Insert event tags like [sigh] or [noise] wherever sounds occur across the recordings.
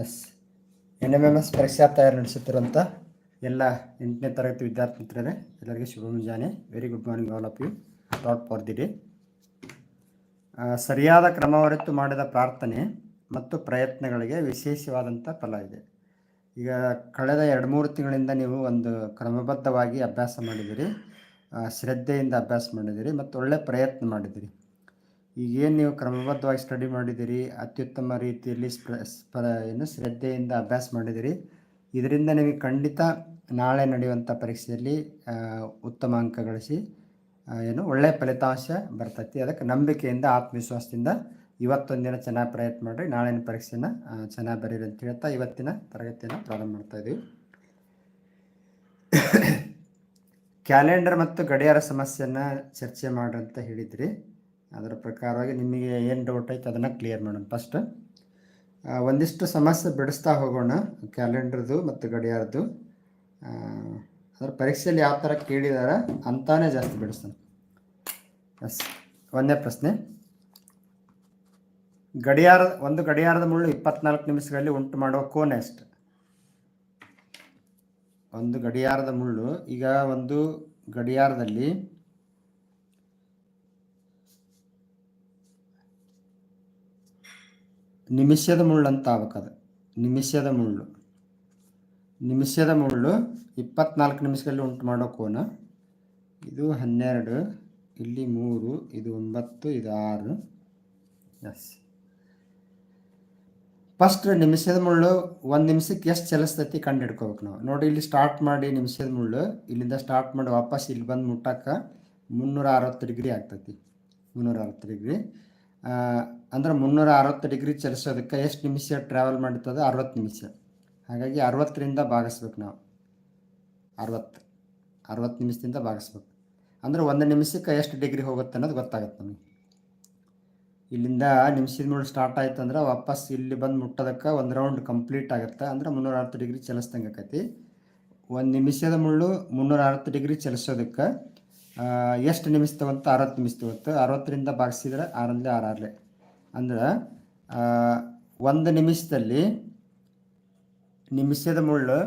S. N M M S ಪರೀಕ್ಷಾ ತಯಾರಿ ನಡೆಸುತ್ತಿರುವಂಥ ಎಲ್ಲ ಎಂಟನೇ ತರಗತಿ ವಿದ್ಯಾರ್ಥಿ ಮಿತ್ರರೇ ಎಲ್ಲರಿಗೆ ಶುಭ ಮುಂಜಾನೆ. Very good morning all of you thought for the day ಸರಿಯಾದ ಕ್ರಮವರಿತು ಮಾಡಿದ ಪ್ರಾರ್ಥನೆ ಮತ್ತು ಪ್ರಯತ್ನಗಳಿಗೆ ವಿಶೇಷವಾದಂಥ ಫಲ ಇದೆ. ಈಗ ಕಳೆದ ಎರಡು ಮೂರು ತಿಂಗಳಿಂದ ನೀವು ಒಂದು ಕ್ರಮಬದ್ಧವಾಗಿ ಅಭ್ಯಾಸ ಮಾಡಿದಿರಿ ಶ್ರದ್ಧೆಯಿಂದ ಅಭ್ಯಾಸ ಮಾಡಿದಿರಿ ಮತ್ತು ಒಳ್ಳೆ ಪ್ರಯತ್ನ ಮಾಡಿದಿರಿ ಈಗೇನು ನೀವು ಕ್ರಮಬದ್ಧವಾಗಿ ಸ್ಟಡಿ ಮಾಡಿದಿರಿ ಅತ್ಯುತ್ತಮ ರೀತಿಯಲ್ಲಿ ಸ್ಪ ಏನು ಶ್ರದ್ಧೆಯಿಂದ ಅಭ್ಯಾಸ ಮಾಡಿದಿರಿ ಇದರಿಂದ ನಿಮಗೆ ಖಂಡಿತ ನಾಳೆ ನಡೆಯುವಂಥ ಪರೀಕ್ಷೆಯಲ್ಲಿ ಉತ್ತಮ ಅಂಕ ಗಳಿಸಿ ಏನು ಒಳ್ಳೆಯ ಫಲಿತಾಂಶ ಬರ್ತೈತಿ. ಅದಕ್ಕೆ ನಂಬಿಕೆಯಿಂದ, ಆತ್ಮವಿಶ್ವಾಸದಿಂದ ಇವತ್ತೊಂದು ದಿನ ಚೆನ್ನಾಗಿ ಪ್ರಯತ್ನ ಮಾಡಿರಿ. ನಾಳಿನ ಪರೀಕ್ಷೆನ ಚೆನ್ನಾಗಿ ಬರೀರಿ ಅಂತ ಹೇಳ್ತಾ ಇವತ್ತಿನ ತರಗತಿಯನ್ನು ಪ್ರಾರಂಭ ಮಾಡ್ತಾ ಇದ್ದೀವಿ [coughs] ಕ್ಯಾಲೆಂಡರ್ ಮತ್ತು ಗಡಿಯಾರ ಸಮಸ್ಯೆಯನ್ನು ಚರ್ಚೆ ಮಾಡ್ರಿ ಅಂತ ಹೇಳಿದ್ರಿ. ಅದರ ಪ್ರಕಾರವಾಗಿ ನಿಮಗೆ ಏನು ಡೌಟ್ ಐತೆ ಅದನ್ನು ಕ್ಲಿಯರ್ ಮಾಡೋಣ ಫಸ್ಟ್ ಒಂದಿಷ್ಟು ಸಮಸ್ಯೆ ಬಿಡಿಸ್ತಾ ಹೋಗೋಣ ಕ್ಯಾಲೆಂಡರ್ದು ಮತ್ತು ಗಡಿಯಾರದ್ದು. ಅದರ ಪರೀಕ್ಷೆಯಲ್ಲಿ ಯಾವ ಥರ ಕೇಳಿದಾರೆ ಅಂತಾನೆ ಜಾಸ್ತಿ ಬಿಡಿಸ್ತಾನೆ. ಎಸ್ ಒಂದನೇ ಪ್ರಶ್ನೆ. ಗಡಿಯಾರ, ಒಂದು ಗಡಿಯಾರದ ಮುಳ್ಳು ಇಪ್ಪತ್ನಾಲ್ಕು ನಿಮಿಷಗಳಲ್ಲಿ ಉಂಟು ಮಾಡುವ ಕೋನ ಎಷ್ಟು? ಒಂದು ಗಡಿಯಾರದ ಮುಳ್ಳು, ಈಗ ಒಂದು ಗಡಿಯಾರದಲ್ಲಿ ನಿಮಿಷದ ಮುಳ್ಳು ಅಂತ ಆಗ್ಬೇಕದು ನಿಮಿಷದ ಮುಳ್ಳು. ನಿಮಿಷದ ಮುಳ್ಳು ಇಪ್ಪತ್ನಾಲ್ಕು ನಿಮಿಷದಲ್ಲಿ ಉಂಟು ಮಾಡೋ ಕೋನ? ಇದು ಹನ್ನೆರಡು, ಇಲ್ಲಿ ಮೂರು, ಇದು ಒಂಬತ್ತು, ಇದು ಆರು. ಎಸ್ ಫಸ್ಟ್ ನಿಮಿಷದ ಮುಳ್ಳು ಒಂದು ನಿಮಿಷಕ್ಕೆ ಎಷ್ಟು ಚಲಿಸ್ತೈತಿ ಕಂಡು ಹಿಡ್ಕೋಬೇಕು ನಾವು. ನೋಡಿ, ಇಲ್ಲಿ ಸ್ಟಾರ್ಟ್ ಮಾಡಿ ನಿಮಿಷದ ಮುಳ್ಳು, ಇಲ್ಲಿಂದ ಸ್ಟಾರ್ಟ್ ಮಾಡಿ ವಾಪಸ್ ಇಲ್ಲಿ ಬಂದು ಮುಟ್ಟಕ್ಕೆ ಮುನ್ನೂರ ಅರವತ್ತು ಡಿಗ್ರಿ ಆಗ್ತೈತಿ. ಮುನ್ನೂರ ಅರವತ್ತು ಡಿಗ್ರಿ ಅಂದ್ರೆ ಮುನ್ನೂರ ಅರವತ್ತು ಡಿಗ್ರಿ ಚಲಿಸೋದಕ್ಕೆ ಎಷ್ಟು ನಿಮಿಷ ಟ್ರಾವೆಲ್ ಮಾಡ್ತದೆ ಅರವತ್ತು ನಿಮಿಷ. ಹಾಗಾಗಿ ಅರವತ್ತರಿಂದ ಭಾಗಿಸ್ಬೇಕು ನಾವು. ಅರವತ್ತು ಅರವತ್ತು ನಿಮಿಷದಿಂದ ಭಾಗಿಸ್ಬೇಕು. ಅಂದ್ರೆ ಒಂದು ನಿಮಿಷಕ್ಕೆ ಎಷ್ಟು ಡಿಗ್ರಿ ಹೋಗುತ್ತೆ ಅನ್ನೋದು ಗೊತ್ತಾಗುತ್ತೆ ನಮಗೆ. ಇಲ್ಲಿಂದ ನಿಮಿಷದ ಮೇಲೆ ಸ್ಟಾರ್ಟ್ ಆಯ್ತು ಅಂದ್ರೆ ವಾಪಸ್ ಇಲ್ಲಿ ಬಂದು ಮುಟ್ಟೋದಕ್ಕೆ ಒಂದು ರೌಂಡ್ ಕಂಪ್ಲೀಟ್ ಆಗುತ್ತೆ. ಅಂದ್ರೆ ಮುನ್ನೂರ ಅರವತ್ತು ಡಿಗ್ರಿ ಚಲಿಸ್ದಂಗೆ ಆಕೈತಿ. ಒಂದು ನಿಮಿಷದ ಮುಳ್ಳು ಮುನ್ನೂರ ಅರವತ್ತು ಡಿಗ್ರಿ ಚಲಿಸೋದಕ್ಕೆ ಎಷ್ಟು ನಿಮಿಷ ತಗೊಂತ ಅರವತ್ತು ನಿಮಿಷ ತಗೊತ್ತು ಅರವತ್ತರಿಂದ ಭಾಗಿಸಿದ್ರೆ ಆರಲ್ಲೇ ಆರು ಆರಲೆ. ಅಂದ್ರೆ ಒಂದು ನಿಮಿಷದಲ್ಲಿ ನಿಮಿಷದ ಮುಳ್ಳು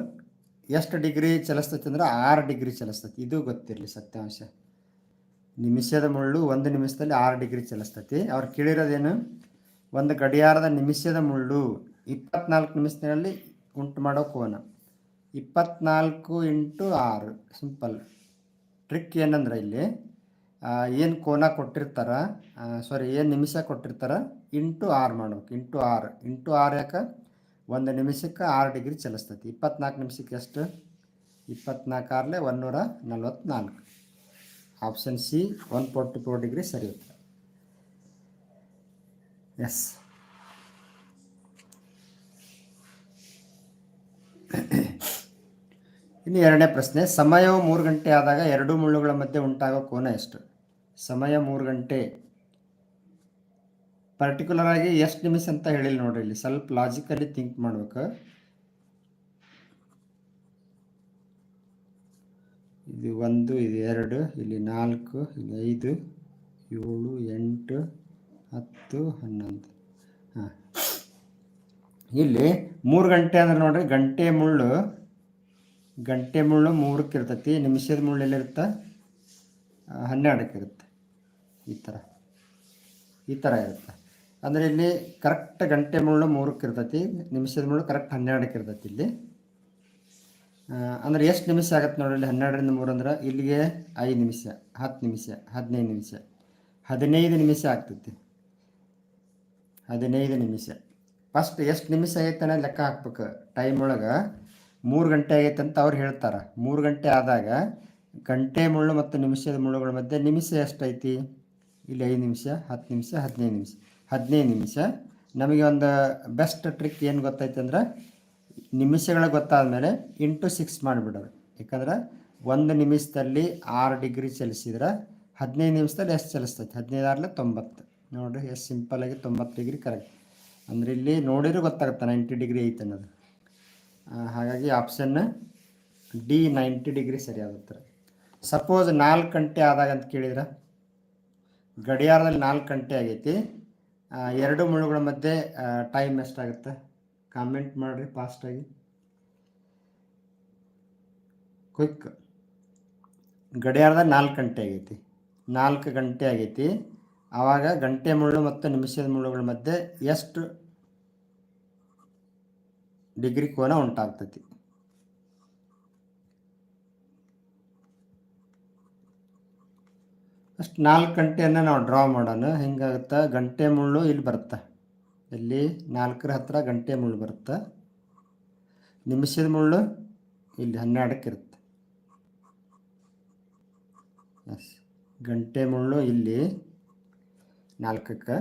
ಎಷ್ಟು ಡಿಗ್ರಿ ಚಲಿಸ್ತೈತಿ ಅಂದ್ರೆ ಆರು ಡಿಗ್ರಿ ಚಲಿಸ್ತೈತಿ. ಇದು ಗೊತ್ತಿರಲಿ ಸತ್ಯಾಂಶ. ನಿಮಿಷದ ಮುಳ್ಳು ಒಂದು ನಿಮಿಷದಲ್ಲಿ ಆರು ಡಿಗ್ರಿ ಚಲಿಸ್ತೈತಿ. ಅವ್ರು ಕೇಳಿರೋದೇನು? ಒಂದು ಗಡಿಯಾರದ ನಿಮಿಷದ ಮುಳ್ಳು ಇಪ್ಪತ್ನಾಲ್ಕು ನಿಮಿಷದಲ್ಲಿ ಉಂಟು ಮಾಡೋ ಕೋನ. ಇಪ್ಪತ್ನಾಲ್ಕು ಇಂಟು ಆರು. ಸಿಂಪಲ್. ಟ್ರಿಕ್ ಏನಂದ್ರೆ ಇಲ್ಲಿ ಏನು ಕೋನ ಕೊಟ್ಟಿರ್ತಾರ? ಸಾರಿ ಏನು ನಿಮಿಷ ಕೊಟ್ಟಿರ್ತಾರ? ಇಂಟು ಆರ್ ಮಾಡ್ಬೇಕು ಇಂಟು ಆರ್. ಇಂಟು ಆರ್ ಯಾಕೆ? ಒಂದು ನಿಮಿಷಕ್ಕೆ ಆರು ಡಿಗ್ರಿ ಚಲಿಸ್ತೈತಿ. ಇಪ್ಪತ್ನಾಲ್ಕು ನಿಮಿಷಕ್ಕೆ ಎಷ್ಟು? ಇಪ್ಪತ್ನಾಲ್ಕು ಆರಲೆ ಒನ್ನೂರ ನಲ್ವತ್ನಾಲ್ಕು. Option C one forty four degree ಸರಿ ಎಸ್ ಇನ್ನು ಎರಡನೇ ಪ್ರಶ್ನೆ, ಸಮಯವು ಮೂರು ಗಂಟೆ ಆದಾಗ ಎರಡು ಮುಳ್ಳುಗಳ ಮಧ್ಯೆ ಉಂಟಾಗೋ ಕೋನ ಎಷ್ಟು? ಸಮಯ ಮೂರು ಗಂಟೆ. ಪರ್ಟಿಕ್ಯುಲರ್ ಆಗಿ ಎಷ್ಟು ನಿಮಿಷ ಅಂತ ಹೇಳಿಲ್ಲ ನೋಡ್ರಿ ಇಲ್ಲಿ. ಸ್ವಲ್ಪ ಲಾಜಿಕಲಿ ಥಿಂಕ್ ಮಾಡ್ಬೇಕು. ಇದು ಒಂದು, ಇದು ಎರಡು, ಇಲ್ಲಿ ನಾಲ್ಕು, ಇಲ್ಲಿ ಐದು, ಏಳು, ಎಂಟು, ಹತ್ತು, ಹನ್ನೊಂದು. ಹಾಂ. ಇಲ್ಲಿ ಮೂರು ಗಂಟೆ ಅಂದ್ರೆ ನೋಡ್ರಿ, ಗಂಟೆ ಮುಳ್ಳು ಗಂಟೆ ಮುಳ್ಳು ಮೂರಕ್ಕೆ ಇರ್ತೈತಿ ನಿಮಿಷದ ಮುಳ್ಳು ಎಲ್ಲಿರುತ್ತೆ? ಹನ್ನೆರಡಕ್ಕೆ ಇರುತ್ತೆ ಈ ಥರ. ಈ ಥರ ಇರುತ್ತೆ. ಅಂದರೆ ಇಲ್ಲಿ ಕರೆಕ್ಟ್ ಗಂಟೆ ಮುಳ್ಳು ಮೂರಕ್ಕೆ ಇರ್ತೈತಿ, ನಿಮಿಷದ ಮುಳ್ಳು ಕರೆಕ್ಟ್ ಹನ್ನೆರಡಕ್ಕೆ ಇರ್ತೈತಿ ಇಲ್ಲಿ. ಅಂದರೆ ಎಷ್ಟು ನಿಮಿಷ ಆಗತ್ತೆ ನೋಡಿ ಇಲ್ಲಿ ಹನ್ನೆರಡರಿಂದ ಮೂರು ಅಂದ್ರೆ ಇಲ್ಲಿಗೆ ಐದು ನಿಮಿಷ, ಹತ್ತು ನಿಮಿಷ, ಹದಿನೈದು ನಿಮಿಷ. ಹದಿನೈದು ನಿಮಿಷ ಆಗ್ತೈತಿ. ಹದಿನೈದು ನಿಮಿಷ. ಫಸ್ಟ್ ಎಷ್ಟು ನಿಮಿಷ ಆಗೈತೆ ಅನ್ನೋದು ಲೆಕ್ಕ ಹಾಕ್ಬೇಕು. ಟೈಮ್ ಒಳಗೆ ಮೂರು ಗಂಟೆ ಆಗೈತೆ ಅಂತ ಅವ್ರು ಹೇಳ್ತಾರೆ. ಮೂರು ಗಂಟೆ ಆದಾಗ ಗಂಟೆ ಮುಳ್ಳು ಮತ್ತು ನಿಮಿಷದ ಮುಳ್ಳುಗಳ ಮಧ್ಯೆ ನಿಮಿಷ ಎಷ್ಟೈತಿ ಇಲ್ಲಿ ಐದು ನಿಮಿಷ ಹತ್ತು ನಿಮಿಷ ಹದಿನೈದು ನಿಮಿಷ. ಹದಿನೈದು ನಿಮಿಷ. ನಮಗೆ ಒಂದು ಬೆಸ್ಟ್ ಟ್ರಿಕ್ ಏನು ಗೊತ್ತೈತೆ ಅಂದ್ರೆ ನಿಮಿಷಗಳ ಗೊತ್ತಾದ ಮೇಲೆ ಇಂಟು ಸಿಕ್ಸ್ ಮಾಡಿಬಿಡೋದು. ಯಾಕಂದ್ರೆ ಒಂದು ನಿಮಿಷದಲ್ಲಿ ಆರು ಡಿಗ್ರಿ ಚಲಿಸಿದ್ರೆ ಹದಿನೈದು ನಿಮಿಷದಲ್ಲಿ ಎಷ್ಟು ಚಲಿಸ್ತೈತೆ? ಹದಿನೈದು ತೊಂಬತ್ತು. ನೋಡಿರಿ ಎಷ್ಟು ಸಿಂಪಲಾಗಿ ತೊಂಬತ್ತು ಡಿಗ್ರಿ ಕರೆಕ್ಟ್ ಅಂದ್ರೆ ಇಲ್ಲಿ ನೋಡಿದ್ರೆ ಗೊತ್ತಾಗುತ್ತೆ ನೈಂಟಿ ಡಿಗ್ರಿ ಐತೆ ಅನ್ನೋದು. ಹಾಗಾಗಿ ಆಪ್ಷನ್ ಡಿ ನೈಂಟಿ ಡಿಗ್ರಿ ಸರಿಯಾಗುತ್ತೆ. ಸಪೋಸ್ ನಾಲ್ಕು ಗಂಟೆ ಆದಾಗ ಅಂತ ಕೇಳಿದ್ರೆ? ಗಡಿಯಾರದಲ್ಲಿ ನಾಲ್ಕು ಗಂಟೆ ಆಗೈತಿ. ಎರಡು ಮುಳ್ಳುಗಳ ಮಧ್ಯೆ ಟೈಮ್ ಎಷ್ಟಾಗುತ್ತೆ ಕಾಮೆಂಟ್ ಮಾಡಿರಿ ಫಾಸ್ಟಾಗಿ ಕ್ವಿಕ್ ಗಡಿಯಾರದ ನಾಲ್ಕು ಗಂಟೆ ಆಗೈತಿ. ನಾಲ್ಕು ಗಂಟೆ ಆಗೈತಿ. ಆವಾಗ ಗಂಟೆ ಮುಳ್ಳು ಮತ್ತು ನಿಮಿಷದ ಮುಳ್ಳುಗಳ ಮಧ್ಯೆ ಎಷ್ಟು ಡಿಗ್ರಿ ಕೋನ ಉಂಟಾಗ್ತೈತಿ. ಅಷ್ಟು ನಾಲ್ಕು ಗಂಟೆಯನ್ನು ನಾವು ಡ್ರಾ ಮಾಡೋಣ. ಹಿಂಗಾಗುತ್ತೆ? ಗಂಟೆ ಮುಳ್ಳು ಇಲ್ಲಿ ಬರುತ್ತೆ. ಇಲ್ಲಿ ನಾಲ್ಕರ ಹತ್ರ ಗಂಟೆ ಮುಳ್ಳು ಬರುತ್ತೆ. ನಿಮಿಷದ ಮುಳ್ಳು ಇಲ್ಲಿ ಹನ್ನೆರಡಕ್ಕೆ ಇರುತ್ತೆ. ಎಸ್ ಗಂಟೆ ಮುಳ್ಳು ಇಲ್ಲಿ ನಾಲ್ಕಕ್ಕೆ.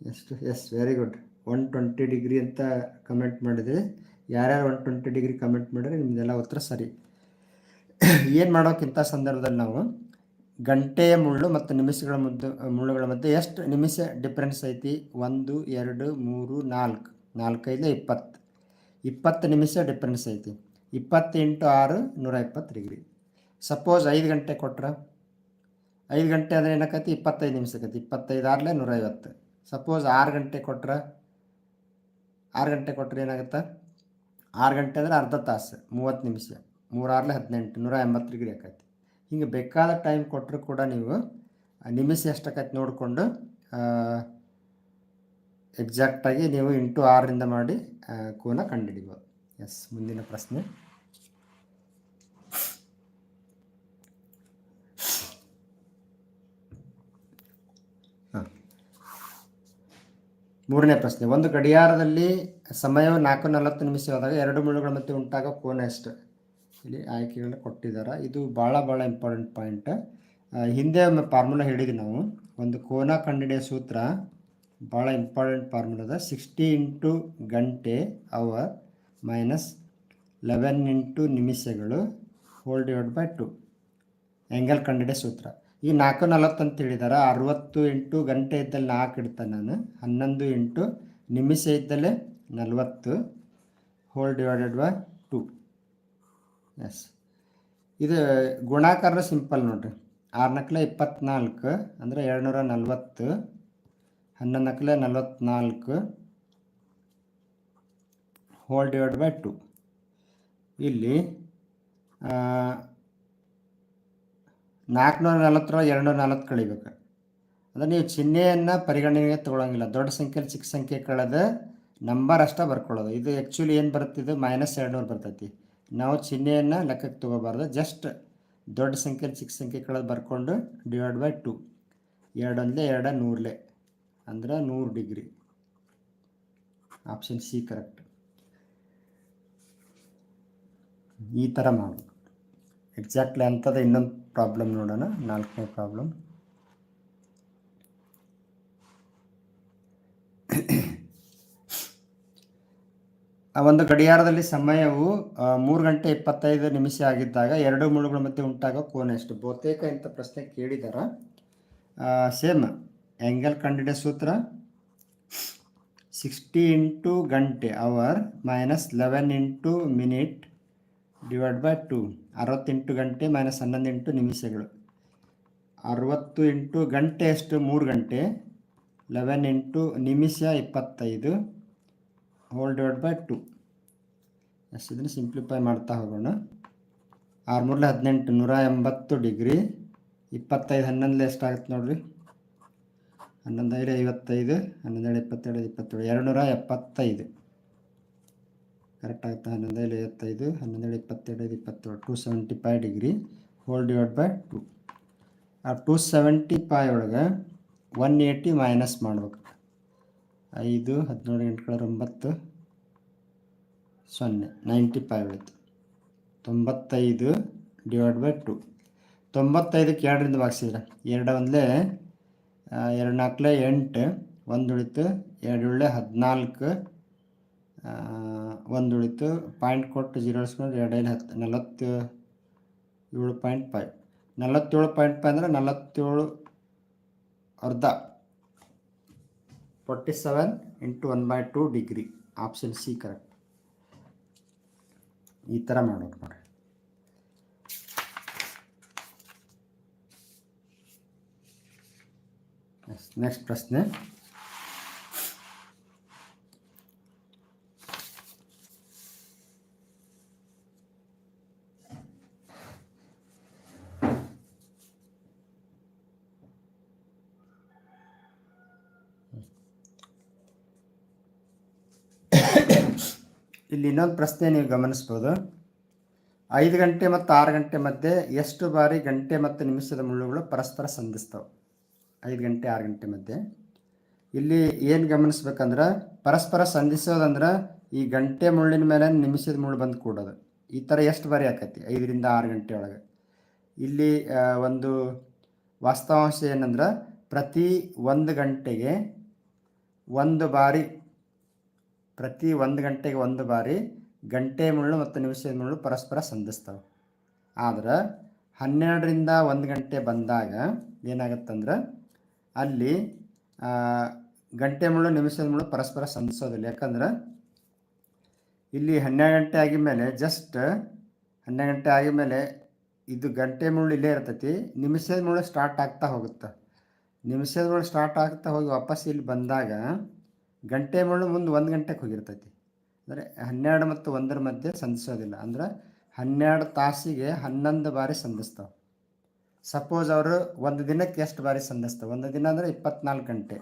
ಎಷ್ಟು yes very good one twenty degree ಅಂತ ಕಮೆಂಟ್ ಮಾಡಿದೆ ಯಾರ್ಯಾರು ಒನ್ ಟ್ವೆಂಟಿ ಡಿಗ್ರಿ ಕಮೆಂಟ್ ಮಾಡಿದ್ರೆ ನಿಮ್ದೆಲ್ಲ ಉತ್ತರ ಸರಿ. ಏನು ಮಾಡೋಕ್ಕಿಂತ ಸಂದರ್ಭದಲ್ಲಿ ನಾವು ಗಂಟೆಯ ಮುಳ್ಳು ಮತ್ತು ನಿಮಿಷಗಳ ಮುದ್ದು, ಮುಳ್ಳುಗಳ ಮಧ್ಯೆ ಎಷ್ಟು ನಿಮಿಷ ಡಿಫ್ರೆನ್ಸ್ ಐತಿ? ಒಂದು, ಎರಡು, ಮೂರು, ನಾಲ್ಕು. ನಾಲ್ಕೈದು, ಇಪ್ಪತ್ತು. ಇಪ್ಪತ್ತು ನಿಮಿಷ ಡಿಫ್ರೆನ್ಸ್ ಐತಿ. ಇಪ್ಪತ್ತೆಂಟು, ಆರು, ನೂರ ಇಪ್ಪತ್ತು ಡಿಗ್ರಿ ಸಪೋಸ್ ಐದು ಗಂಟೆ ಕೊಟ್ರೆ? ಐದು ಗಂಟೆ ಅಂದರೆ ಏನಕ್ಕೈತಿ? ಇಪ್ಪತ್ತೈದು ನಿಮಿಷ ಆಕೈತಿ ಇಪ್ಪತ್ತೈದು ಆರ್ಲೆ ನೂರೈವತ್ತು ಸಪೋಸ್ ಆರು ಗಂಟೆ ಕೊಟ್ರೆ? ಆರು ಗಂಟೆ ಕೊಟ್ಟರೆ ಏನಾಗುತ್ತೆ? ಆರು ಗಂಟೆ ಅಂದರೆ ಅರ್ಧ ತಾಸು, ಮೂವತ್ತು ನಿಮಿಷ. ಮೂರಾರ್ಲೆ ಹದಿನೆಂಟು ನೂರ ಎಂಬತ್ತು ಡಿಗ್ರಿ ಆಕೈತಿ. ಹಿಂಗೆ ಬೇಕಾದ ಟೈಮ್ ಕೊಟ್ಟರು ಕೂಡ ನೀವು ನಿಮಿಷ ಎಷ್ಟಾಕೈತಿ ನೋಡಿಕೊಂಡು ಎಕ್ಸಾಕ್ಟಾಗಿ ನೀವು ಇಂಟು ಆರರಿಂದ ಮಾಡಿ ಕೋನ ಕಂಡುಹಿಡಿಬೋದು ಎಸ್ ಮುಂದಿನ ಪ್ರಶ್ನೆ. ಹಾಂ. ಮೂರನೇ ಪ್ರಶ್ನೆ. ಒಂದು ಗಡಿಯಾರದಲ್ಲಿ ಸಮಯವು ನಾಲ್ಕು ನಲವತ್ತು ನಿಮಿಷವಾದಾಗ ಎರಡು ಮುಳ್ಳುಗಳ ಮಧ್ಯೆ ಉಂಟಾಗೋ ಕೋನ ಎಷ್ಟು? ಇಲ್ಲಿ ಆಯ್ಕೆಗಳನ್ನ ಕೊಟ್ಟಿದ್ದಾರೆ. ಇದು ಭಾಳ ಭಾಳ ಇಂಪಾರ್ಟೆಂಟ್ ಪಾಯಿಂಟ್ ಹಿಂದೆ ಫಾರ್ಮುಲಾ ಹೇಳಿದ್ವಿ ನಾವು. ಒಂದು ಕೋನ ಕಂಡಿಡಿಯ ಸೂತ್ರ ಭಾಳ ಇಂಪಾರ್ಟೆಂಟ್ ಫಾರ್ಮುಲಾ ಅದ. ಸಿಕ್ಸ್ಟಿ ಇಂಟು ಗಂಟೆ ಅವರ್ ಮೈನಸ್ ಲೆವೆನ್ ಇಂಟು ನಿಮಿಷಗಳು whole divide by two angle ಕಂಡಿಡಿಯ ಸೂತ್ರ. ಈ ನಾಲ್ಕು ನಲವತ್ತು ಅಂತ ಹೇಳಿದಾರೆ. ಅರವತ್ತು ಇಂಟು ಗಂಟೆ ಇದ್ದಲ್ಲಿ ನಾಲ್ಕು ಇಡ್ತಾನೆ ನಾನು. ಹನ್ನೊಂದು ಇಂಟು ನಿಮಿಷ ಇದ್ದಲ್ಲೇ ನಲವತ್ತು ಹೋಲ್ ಡಿವೈಡೆಡ್ ಬೈ ಎಸ್ ಇದು ಗುಣಾಕಾರ ಸಿಂಪಲ್ ನೋಡ್ರಿ. ಆರು ನಕ್ಲೆ ಇಪ್ಪತ್ನಾಲ್ಕು ಅಂದರೆ ಎರಡುನೂರ ನಲ್ವತ್ತು ಹನ್ನೊಂದು ನಕ್ಲೆ ನಲ್ವತ್ನಾಲ್ಕು. ಹೋಲ್ ಡಿವೈಡ್ ಬೈ ಟು ಇಲ್ಲಿ ನಾಲ್ಕುನೂರ ನಲವತ್ತರೊಳಗೆ ಎರಡುನೂರ ನಲವತ್ತು ಕಳಿಬೇಕು. ಅಂದರೆ ನೀವು ಚಿಹ್ನೆಯನ್ನು ಪರಿಗಣನೆಗೆ ತೊಗೊಳಂಗಿಲ್ಲ. ದೊಡ್ಡ ಸಂಖ್ಯೆಯಲ್ಲಿ ಚಿಕ್ಕ ಸಂಖ್ಯೆ ಕಳೆದ ನಂಬರ್ ಅಷ್ಟೇ ಬರ್ಕೊಳ್ಳೋದು. ಇದು ಆ್ಯಕ್ಚುಲಿ ಏನು ಬರುತ್ತಿದ್ದು ಮೈನಸ್ ಎರಡುನೂರು ಬರ್ತೈತಿ. ನಾವು ಚಿಹ್ನೆಯನ್ನು ಲೆಕ್ಕಕ್ಕೆ ತೊಗೋಬಾರ್ದು. ಜಸ್ಟ್ ದೊಡ್ಡ ಸಂಖ್ಯೆಯಲ್ಲಿ ಚಿಕ್ಕ ಸಂಖ್ಯೆ ಕಳೆದು ಬರ್ಕೊಂಡು ಡಿವೈಡ್ ಬೈ ಟು ಎರಡೊಂದಲೇ ಎರಡ ನೂರಲೆ ಅಂದ್ರೆ ನೂರು ಡಿಗ್ರಿ. ಆಪ್ಷನ್ ಸಿ ಕರೆಕ್ಟ್ ಈ ಥರ ಮಾಡಿ ಎಕ್ಸಾಕ್ಟ್ಲಿ ಅಂಥದ್ದು ಇನ್ನೊಂದು ಪ್ರಾಬ್ಲಮ್ ನೋಡೋಣ. ನಾಲ್ಕನೇ ಪ್ರಾಬ್ಲಮ್ ಒಂದು ಗಡಿಯಾರದಲ್ಲಿ ಸಮಯವು ಮೂರು ಗಂಟೆ ಇಪ್ಪತ್ತೈದು ನಿಮಿಷ ಆಗಿದ್ದಾಗ ಎರಡು ಮುಳುಗಳ ಮಧ್ಯೆ ಉಂಟಾಗೋ ಕೋನ ಎಷ್ಟು? ಬಹುತೇಕ ಇಂಥ ಪ್ರಶ್ನೆ ಕೇಳಿದಾರ. ಸೇಮ್ ಆ್ಯಂಗಲ್ ಕಂಡಿಡಿಯ ಸೂತ್ರ. ಸಿಕ್ಸ್ಟಿ ಇಂಟು ಗಂಟೆ hour minus eleven into minute divide by two ಅರವತ್ತೆಂಟು ಗಂಟೆ ಮೈನಸ್ ಹನ್ನೊಂದು ಇಂಟು ನಿಮಿಷಗಳು. ಅರವತ್ತು ಇಂಟು ಗಂಟೆ ಅಷ್ಟು ಮೂರು ಗಂಟೆ. ಲೆವೆನ್ ಇಂಟು ನಿಮಿಷ ಇಪ್ಪತ್ತೈದು. ಹೋಲ್ ಡಿವೈಡ್ ಬೈ ಟು ಎಷ್ಟು ಇದನ್ನು ಸಿಂಪ್ಲಿಫೈ ಮಾಡ್ತಾ ಹೋಗೋಣ. ಆರು ಮೂರಲೆ ಹದಿನೆಂಟು, ನೂರ ಎಂಬತ್ತು ಡಿಗ್ರಿ, ಇಪ್ಪತ್ತೈದು, ಹನ್ನೊಂದಲೇ ಎಷ್ಟಾಗುತ್ತೆ ನೋಡಿರಿ? ಹನ್ನೊಂದು ಐದು ಐವತ್ತೈದು ಹನ್ನೊಂದೇಳು ಇಪ್ಪತ್ತೇಳು ಇಪ್ಪತ್ತೇಳು ಎರಡು ನೂರ ಎಪ್ಪತ್ತೈದು. ಕರೆಕ್ಟ್ ಆಗುತ್ತೆ. ಹನ್ನೊಂದೇಳು ಐದು ಐವತ್ತೈದು ಹನ್ನೊಂದೇಳು ಇಪ್ಪತ್ತೇಳು ಇಪ್ಪತ್ತೇಳು two seventy five degree whole divide by two ಆ ಟು ಸೆವೆಂಟಿ ಫೈವ್ ಒಳಗೆ ಒನ್ ಏಯ್ಟಿ ಮೈನಸ್ ಮಾಡ್ಬೇಕು. ಐದು, ಹದಿನೇಳು ಎಂಟು ಒಂಬತ್ತು, ಸೊನ್ನೆ ನೈಂಟಿ ಫೈವ್ ಆಯಿತು ತೊಂಬತ್ತೈದು ಡಿವೈಡ್ ಬೈ ಟು ತೊಂಬತ್ತೈದಕ್ಕೆ ಎರಡರಿಂದ ಭಾಗಿಸಿದ್ರೆ. ಎರಡು ಒಂದಲೇ ಎರಡು ನಾಲ್ಕಲೇ ಎಂಟು, ಒಂದು ಉಳಿತು, ಎರಡು ಒಳ್ಳೆ ಹದಿನಾಲ್ಕು ಒಂದು ಉಳಿತು. ಪಾಯಿಂಟ್ ಕೊಟ್ಟು ಜೀರೋ ಇಸ್ಕೊಂಡು ಎರಡು ಐದು ಹತ್ತು ನಲವತ್ತು ಏಳು ಪಾಯಿಂಟ್ ಫೈವ್ ನಲವತ್ತೇಳು ಪಾಯಿಂಟ್ ಫೈವ್ ಅಂದರೆ ನಲವತ್ತೇಳು ಅರ್ಧ. Forty seven into one by two degree option C correct ಈ ಥರ ಮಾಡೋದು ನೋಡಿ. ನೆಕ್ಸ್ಟ್ ಪ್ರಶ್ನೆ. ಇಲ್ಲಿ ಇನ್ನೊಂದು ಪ್ರಶ್ನೆ ನೀವು ಗಮನಿಸ್ಬೋದು. ಐದು ಗಂಟೆ ಮತ್ತು ಆರು ಗಂಟೆ ಮಧ್ಯೆ ಎಷ್ಟು ಬಾರಿ ಗಂಟೆ ಮತ್ತು ನಿಮಿಷದ ಮುಳ್ಳುಗಳು ಪರಸ್ಪರ ಸಂಧಿಸ್ತವೆ? ಐದು ಗಂಟೆ, ಆರು ಗಂಟೆ ಮಧ್ಯೆ. ಇಲ್ಲಿ ಏನು ಗಮನಿಸ್ಬೇಕಂದ್ರೆ, ಪರಸ್ಪರ ಸಂಧಿಸೋದಂದ್ರೆ ಈ ಗಂಟೆ ಮುಳ್ಳಿನ ಮೇಲೆ ನಿಮಿಷದ ಮುಳ್ಳು ಬಂದು ಕೂಡೋದು. ಈ ಥರ ಎಷ್ಟು ಬಾರಿ ಆಕೈತಿ? ಐದರಿಂದ ಆರು ಗಂಟೆ ಒಳಗೆ. ಇಲ್ಲಿ ಒಂದು ವಾಸ್ತವಾಂಶ ಏನಂದ್ರೆ, ಪ್ರತಿ ಒಂದು ಗಂಟೆಗೆ ಒಂದು ಬಾರಿ ಪ್ರತಿ ಒಂದು ಗಂಟೆಗೆ ಒಂದು ಬಾರಿ ಗಂಟೆ ಮುಳ್ಳು ಮತ್ತು ನಿಮಿಷದ ಮುಳ್ಳು ಪರಸ್ಪರ ಸಂಧಿಸ್ತವೆ. ಆದ್ರೆ ಹನ್ನೆರಡರಿಂದ ಒಂದು ಗಂಟೆ ಬಂದಾಗ ಏನಾಗುತ್ತಂದ್ರೆ ಅಲ್ಲಿ ಗಂಟೆ ಮುಳ್ಳು ನಿಮಿಷದ ಮುಳ್ಳು ಪರಸ್ಪರ ಸಂಧಿಸೋದಿಲ್ಲ. ಯಾಕಂದ್ರೆ ಇಲ್ಲಿ ಹನ್ನೆರಡು ಗಂಟೆ ಆಗಿದ್ಮೇಲೆ ಜಸ್ಟ್ ಹನ್ನೆರಡು ಗಂಟೆ ಆಗಿದ್ಮೇಲೆ ಇದು ಗಂಟೆ ಮುಳ್ಳು ಇಲ್ಲೇ ಇರ್ತೈತಿ ನಿಮಿಷದ ಮುಳ್ಳು ಸ್ಟಾರ್ಟ್ ಆಗ್ತಾ ಹೋಗುತ್ತೆ. ನಿಮಿಷದ ಮುಳ್ಳು ಸ್ಟಾರ್ಟ್ ಆಗ್ತಾ ಹೋಗಿ ವಾಪಸ್ ಇಲ್ಲಿ ಬಂದಾಗ ಗಂಟೆ ಮುಳ್ಳು ಮುಂದೆ ಒಂದು ಗಂಟೆಗೆ ಹೋಗಿರ್ತೈತಿ. ಅಂದರೆ ಹನ್ನೆರಡು ಮತ್ತು ಒಂದರ ಮಧ್ಯೆ ಸಂಧಿಸೋದಿಲ್ಲ. ಅಂದ್ರೆ ಹನ್ನೆರಡು ತಾಸಿಗೆ ಹನ್ನೊಂದು ಬಾರಿ ಸಂಧಿಸ್ತಾವೆ. ಸಪೋಸ್ ಅವರು ಒಂದು ದಿನಕ್ಕೆ ಎಷ್ಟು ಬಾರಿ ಸಂಧಿಸ್ತಾವೆ? ಒಂದು ದಿನ ಅಂದರೆ ಇಪ್ಪತ್ನಾಲ್ಕು ಗಂಟೆ.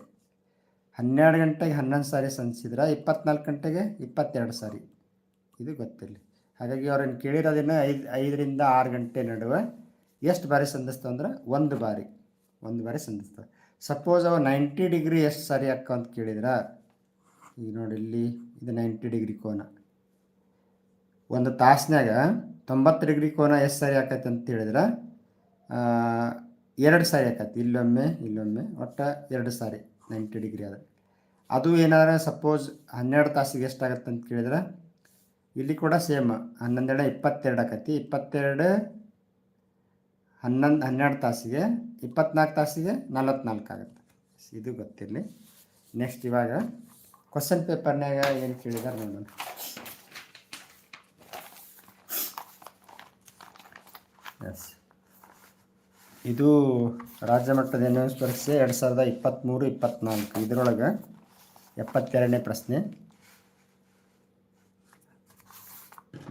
ಹನ್ನೆರಡು ಗಂಟೆಗೆ ಹನ್ನೊಂದು ಸಾರಿ ಸಂಧಿಸಿದ್ರೆ ಇಪ್ಪತ್ನಾಲ್ಕು ಗಂಟೆಗೆ ಇಪ್ಪತ್ತೆರಡು ಸಾರಿ. ಇದು ಗೊತ್ತಿರಲಿ. ಹಾಗಾಗಿ ಅವ್ರನ್ನ ಕೇಳಿರೋದಿನ ಐದು, ಐದರಿಂದ ಆರು ಗಂಟೆ ನಡುವೆ ಎಷ್ಟು ಬಾರಿ ಸಂಧಿಸ್ತಾವೆ ಅಂದ್ರೆ ಒಂದು ಬಾರಿ ಒಂದು ಬಾರಿ ಸಂಧಿಸ್ತಾವೆ. ಸಪೋಸ್ ಅವ್ರು ನೈಂಟಿ ಡಿಗ್ರಿ ಎಷ್ಟು ಸಾರಿ ಅಕ್ಕ ಅಂತ ಕೇಳಿದ್ರ ಈಗ ನೋಡಿ ಇಲ್ಲಿ ಇದು ನೈಂಟಿ ಡಿಗ್ರಿ ಕೋನ. ಒಂದು ತಾಸಿನಾಗ ತೊಂಬತ್ತು ಡಿಗ್ರಿ ಕೋನ ಎಷ್ಟು ಸಾರಿ ಆಕೈತೆ ಅಂತ ಹೇಳಿದ್ರೆ? ಎರಡು ಸಾರಿ ಆಕತಿ. ಇಲ್ಲೊಮ್ಮೆ ಇಲ್ಲೊಮ್ಮೆ, ಒಟ್ಟು ಎರಡು ಸಾರಿ ನೈಂಟಿ ಡಿಗ್ರಿ ಅದ ಅದು ಏನಾದ್ರೆ ಸಪೋಸ್ ಹನ್ನೆರಡು ತಾಸಿಗೆ ಎಷ್ಟಾಗತ್ತೆ ಅಂತ ಕೇಳಿದ್ರೆ? ಇಲ್ಲಿ ಕೂಡ ಸೇಮ್ ಹನ್ನೊಂದೆರಡು ಇಪ್ಪತ್ತೆರಡು ಆಕತಿ. ಇಪ್ಪತ್ತೆರಡು ಹನ್ನೊಂದು, ಹನ್ನೆರಡು ತಾಸಿಗೆ, ಇಪ್ಪತ್ನಾಲ್ಕು ತಾಸಿಗೆ ನಲವತ್ನಾಲ್ಕು ಆಗುತ್ತೆ. ಇದು ಗೊತ್ತಿರಲಿ. ನೆಕ್ಸ್ಟ್ ಇವಾಗ ಕ್ವಶನ್ ಪೇಪರ್ನಾಗ ಏನು ಕೇಳಿದಾರೆ ನೋಡೋಣ ಎಸ್ ಇದು ರಾಜ್ಯ ಮಟ್ಟದ ಎನ್ ಎಸ್ ಪರೀಕ್ಷೆ ಎರಡು ಸಾವಿರದ ಇಪ್ಪತ್ತ್ಮೂರು ಇಪ್ಪತ್ತ್ನಾಲ್ಕು ಇದರೊಳಗೆ ಎಪ್ಪತ್ತೆರಡನೇ ಪ್ರಶ್ನೆ.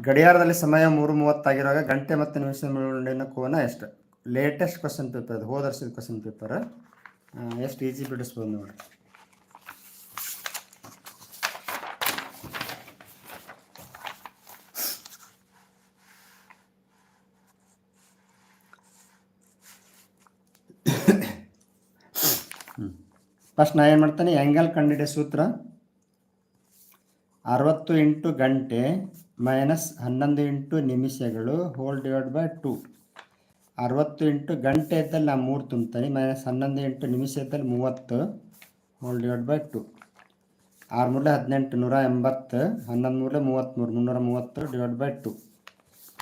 ಗಡಿಯಾರದಲ್ಲಿ ಸಮಯ ಮೂರು ಮೂವತ್ತಾಗಿರುವಾಗ ಗಂಟೆ ಮತ್ತು ನಿಮಿಷ ನಡುವಿನ ಕೋನ ಎಷ್ಟು? ಲೇಟೆಸ್ಟ್ ಕ್ವಶನ್ ಪೇಪರ್ ಅದು ಹೋದರ್ಸಿದ ಕ್ವಶನ್ ಪೇಪರ್ ಎಷ್ಟು ಈಜಿ ಬಿಡಿಸ್ಬೋದು ನೋಡಿ. ಫಸ್ಟ್ ನಾ ಏನು ಮಾಡ್ತಾನೆ ಆ್ಯಂಗಲ್ ಕಂಡಿಡಿಯೋ ಸೂತ್ರ. ಅರವತ್ತು ಇಂಟು ಗಂಟೆ ಮೈನಸ್ ಹನ್ನೊಂದು ಇಂಟು ನಿಮಿಷಗಳು ಹೋಲ್ ಡಿವೈಡ್ ಬೈ ಟು ಅರವತ್ತು ಇಂಟು ಗಂಟೆ ಇದ್ದಲ್ಲಿ ನಾ ಮೂರು ತುಂಬ್ತಾನೆ ಮೈನಸ್ ಹನ್ನೊಂದು ಇಂಟು ನಿಮಿಷ ಇದ್ದಲ್ಲಿ ಮೂವತ್ತು ಹೋಲ್ ಡಿವೈಡ್ ಬೈ ಟು ಆರು ಮೂರಲೆ ಹದಿನೆಂಟು, ನೂರ ಎಂಬತ್ತು ಹನ್ನೊಂದು ಮೂರಲೆ ಮೂವತ್ತ್ಮೂರು, ಮುನ್ನೂರ ಮೂವತ್ತು ಡಿವೈಡ್ ಬೈ ಟು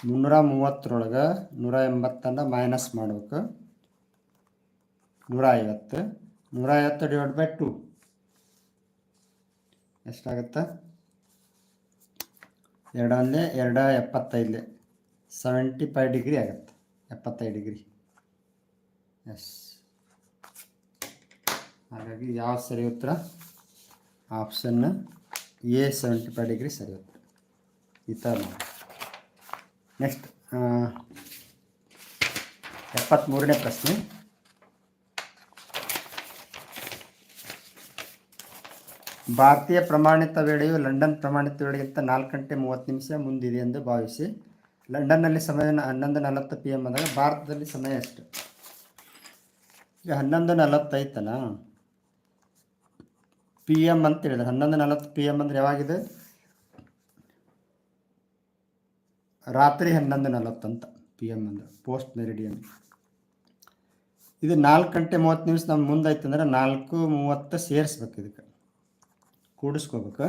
ಮುನ್ನೂರ ಮೂವತ್ತರೊಳಗೆ ನೂರ ಎಂಬತ್ತನ್ನು ಮೈನಸ್ ಮಾಡಬೇಕು. ನೂರ ಐವತ್ತು ನೂರ ಐವತ್ತು ಡಿವೈಡ್ ಬೈ ಟು ಎಷ್ಟಾಗುತ್ತೆ? ಎರಡು ಒಂದೇ ಎರಡು ಎಪ್ಪತ್ತೈದು. ಸೆವೆಂಟಿ ಫೈವ್ ಡಿಗ್ರಿ ಆಗುತ್ತೆ. ಎಪ್ಪತ್ತೈದು ಡಿಗ್ರಿ ಎಸ್ ಹಾಗಾಗಿ ಯಾವ ಸರಿ ಉತ್ತರ? Option A seventy five degree ಸರಿ ಉತ್ತರ. ಈ ಥರ ನೆಕ್ಸ್ಟ್ ಎಪ್ಪತ್ತ್ಮೂರನೇ ಪ್ರಶ್ನೆ. ಭಾರತೀಯ ಪ್ರಮಾಣಿತ ವೇಳೆಯು ಲಂಡನ್ ಪ್ರಮಾಣಿತ ವೇಳೆಗಿಂತ ನಾಲ್ಕು ಗಂಟೆ ಮೂವತ್ತು ನಿಮಿಷ ಮುಂದಿದೆ ಎಂದು ಭಾವಿಸಿ. ಲಂಡನ್ನಲ್ಲಿ ಸಮಯ ಹನ್ನೊಂದು ನಲವತ್ತು ಪಿ ಎಂ ಅಂದಾಗ ಭಾರತದಲ್ಲಿ ಸಮಯ ಎಷ್ಟು? ಈಗ ಹನ್ನೊಂದು ನಲವತ್ತೈತನ ಪಿ ಎಂ ಅಂತ ಹೇಳಿದ್ರೆ ಹನ್ನೊಂದು ನಲವತ್ತು ಪಿ ಎಂ ಅಂದರೆ ಯಾವಾಗಿದೆ? ರಾತ್ರಿ ಹನ್ನೊಂದು ನಲವತ್ತು ಅಂತ ಪಿ ಎಂ ಅಂದ್ರೆ ಪೋಸ್ಟ್ ಮೆರಿಡಿಯನ್ ಇದು ನಾಲ್ಕು ಗಂಟೆ ಮೂವತ್ತು ನಿಮಿಷ ನಮ್ಮ ಮುಂದೆ ಅಂದರೆ ನಾಲ್ಕು ಮೂವತ್ತು ಸೇರಿಸ್ಬೇಕು ಇದಕ್ಕೆ. ಕೂಡಿಸ್ಕೋಬೇಕು.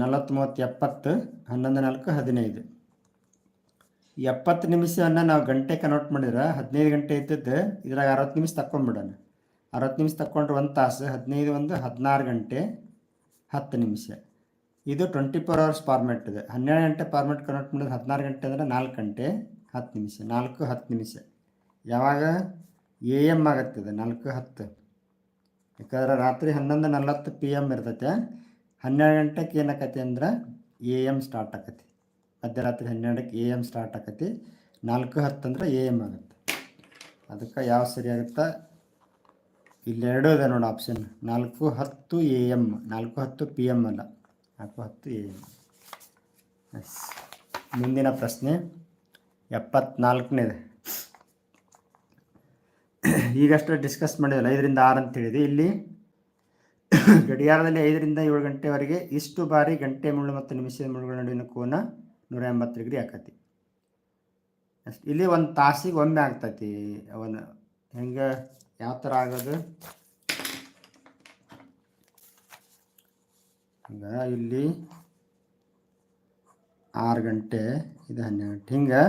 ನಲವತ್ತು ಮೂವತ್ತು ಎಪ್ಪತ್ತು ಹನ್ನೊಂದು ನಾಲ್ಕು, ಹದಿನೈದು. ಎಪ್ಪತ್ತು ನಿಮಿಷವನ್ನು ನಾವು ಗಂಟೆ ಕನ್ವರ್ಟ್ ಮಾಡಿದ್ರೆ ಹದಿನೈದು ಗಂಟೆ ಇದ್ದದ್ದು ಇದ್ರಾಗ ಅರವತ್ತು ನಿಮಿಷ ತಕ್ಕೊಂಬಿಡೋಣ. ಅರವತ್ತು ನಿಮಿಷ ತಕ್ಕೊಂಡ್ರೆ ಒಂದು ತಾಸು, ಹದಿನೈದು ಒಂದು, ಹದಿನಾರು ಗಂಟೆ, ಹತ್ತು ನಿಮಿಷ. ಇದು ಟ್ವೆಂಟಿ ಫೋರ್ ಅವರ್ಸ್ ಫಾರ್ಮೆಟ್ ಇದೆ. ಹನ್ನೆರಡು ಗಂಟೆ ಫಾರ್ಮೆಟ್ ಕನ್ವರ್ಟ್ ಮಾಡಿದ್ರೆ ಹದಿನಾರು ಗಂಟೆ ಅಂದರೆ ನಾಲ್ಕು ಗಂಟೆ, ಹತ್ತು ನಿಮಿಷ. ನಾಲ್ಕು, ಹತ್ತು ನಿಮಿಷ. ಯಾವಾಗ? ಎ ಎಂ ಆಗತ್ತಿದೆ ನಾಲ್ಕು, ಹತ್ತು. ಯಾಕಂದ್ರೆ ರಾತ್ರಿ ಹನ್ನೊಂದು ನಲ್ವತ್ತು ಪಿ ಎಂ ಇರ್ತೈತೆ. ಹನ್ನೆರಡು ಗಂಟೆಗೆ ಏನಾಕತಿ ಅಂದ್ರೆ ಎ ಎಂ ಸ್ಟಾರ್ಟ್ ಆಕತಿ. ಮಧ್ಯರಾತ್ರಿ ಹನ್ನೆರಡಕ್ಕೆ ಎ ಎಂ ಸ್ಟಾರ್ಟ್ ಆಕತಿ. ನಾಲ್ಕು ಹತ್ತು ಅಂದ್ರೆ ಎ ಎಂ ಆಗುತ್ತೆ. ಅದಕ್ಕೆ ಯಾವ ಸರಿ ಆಗುತ್ತಾ? ಇಲ್ಲೆರಡೂ ಇದೆ ನೋಡಿ ಆಪ್ಷನ್ ನಾಲ್ಕು ಹತ್ತು ಎ ಎಂ ನಾಲ್ಕು ಹತ್ತು ಪಿ ಎಂ ಅಲ್ಲ. ನಾಲ್ಕು ಹತ್ತು ಎ ಎಂ ಎಸ್ ಮುಂದಿನ ಪ್ರಶ್ನೆ ಎಪ್ಪತ್ನಾಲ್ಕನೇದು. ಈಗಷ್ಟು ಡಿಸ್ಕಸ್ ಮಾಡಿದಲ್ಲ, ಐದರಿಂದ ಆರು ಅಂತ ಹೇಳಿದೆ. ಇಲ್ಲಿ ಗಡಿಯಾರದಲ್ಲಿ ಐದರಿಂದ ಏಳು ಗಂಟೆವರೆಗೆ ಇಷ್ಟು ಬಾರಿ ಗಂಟೆ ಮುಳ್ಳು ಮತ್ತು ನಿಮಿಷದ ಮುಳ್ಳುಗಳ ನಡುವಿನ ಕೋನ ನೂರ ಎಂಬತ್ತು ಡಿಗ್ರಿ ಆಕತಿ. ಅಷ್ಟು, ಇಲ್ಲಿ ಒಂದು ತಾಸಿಗೆ ಒಮ್ಮೆ ಆಗ್ತೈತಿ. ಅವನು ಹೆಂಗೆ, ಯಾವ ಥರ ಆಗೋದು? ಹಂಗೆ ಇಲ್ಲಿ ಆರು ಗಂಟೆ ಇದು ಹನ್ನೆರಡು. ಹಿಂಗೆ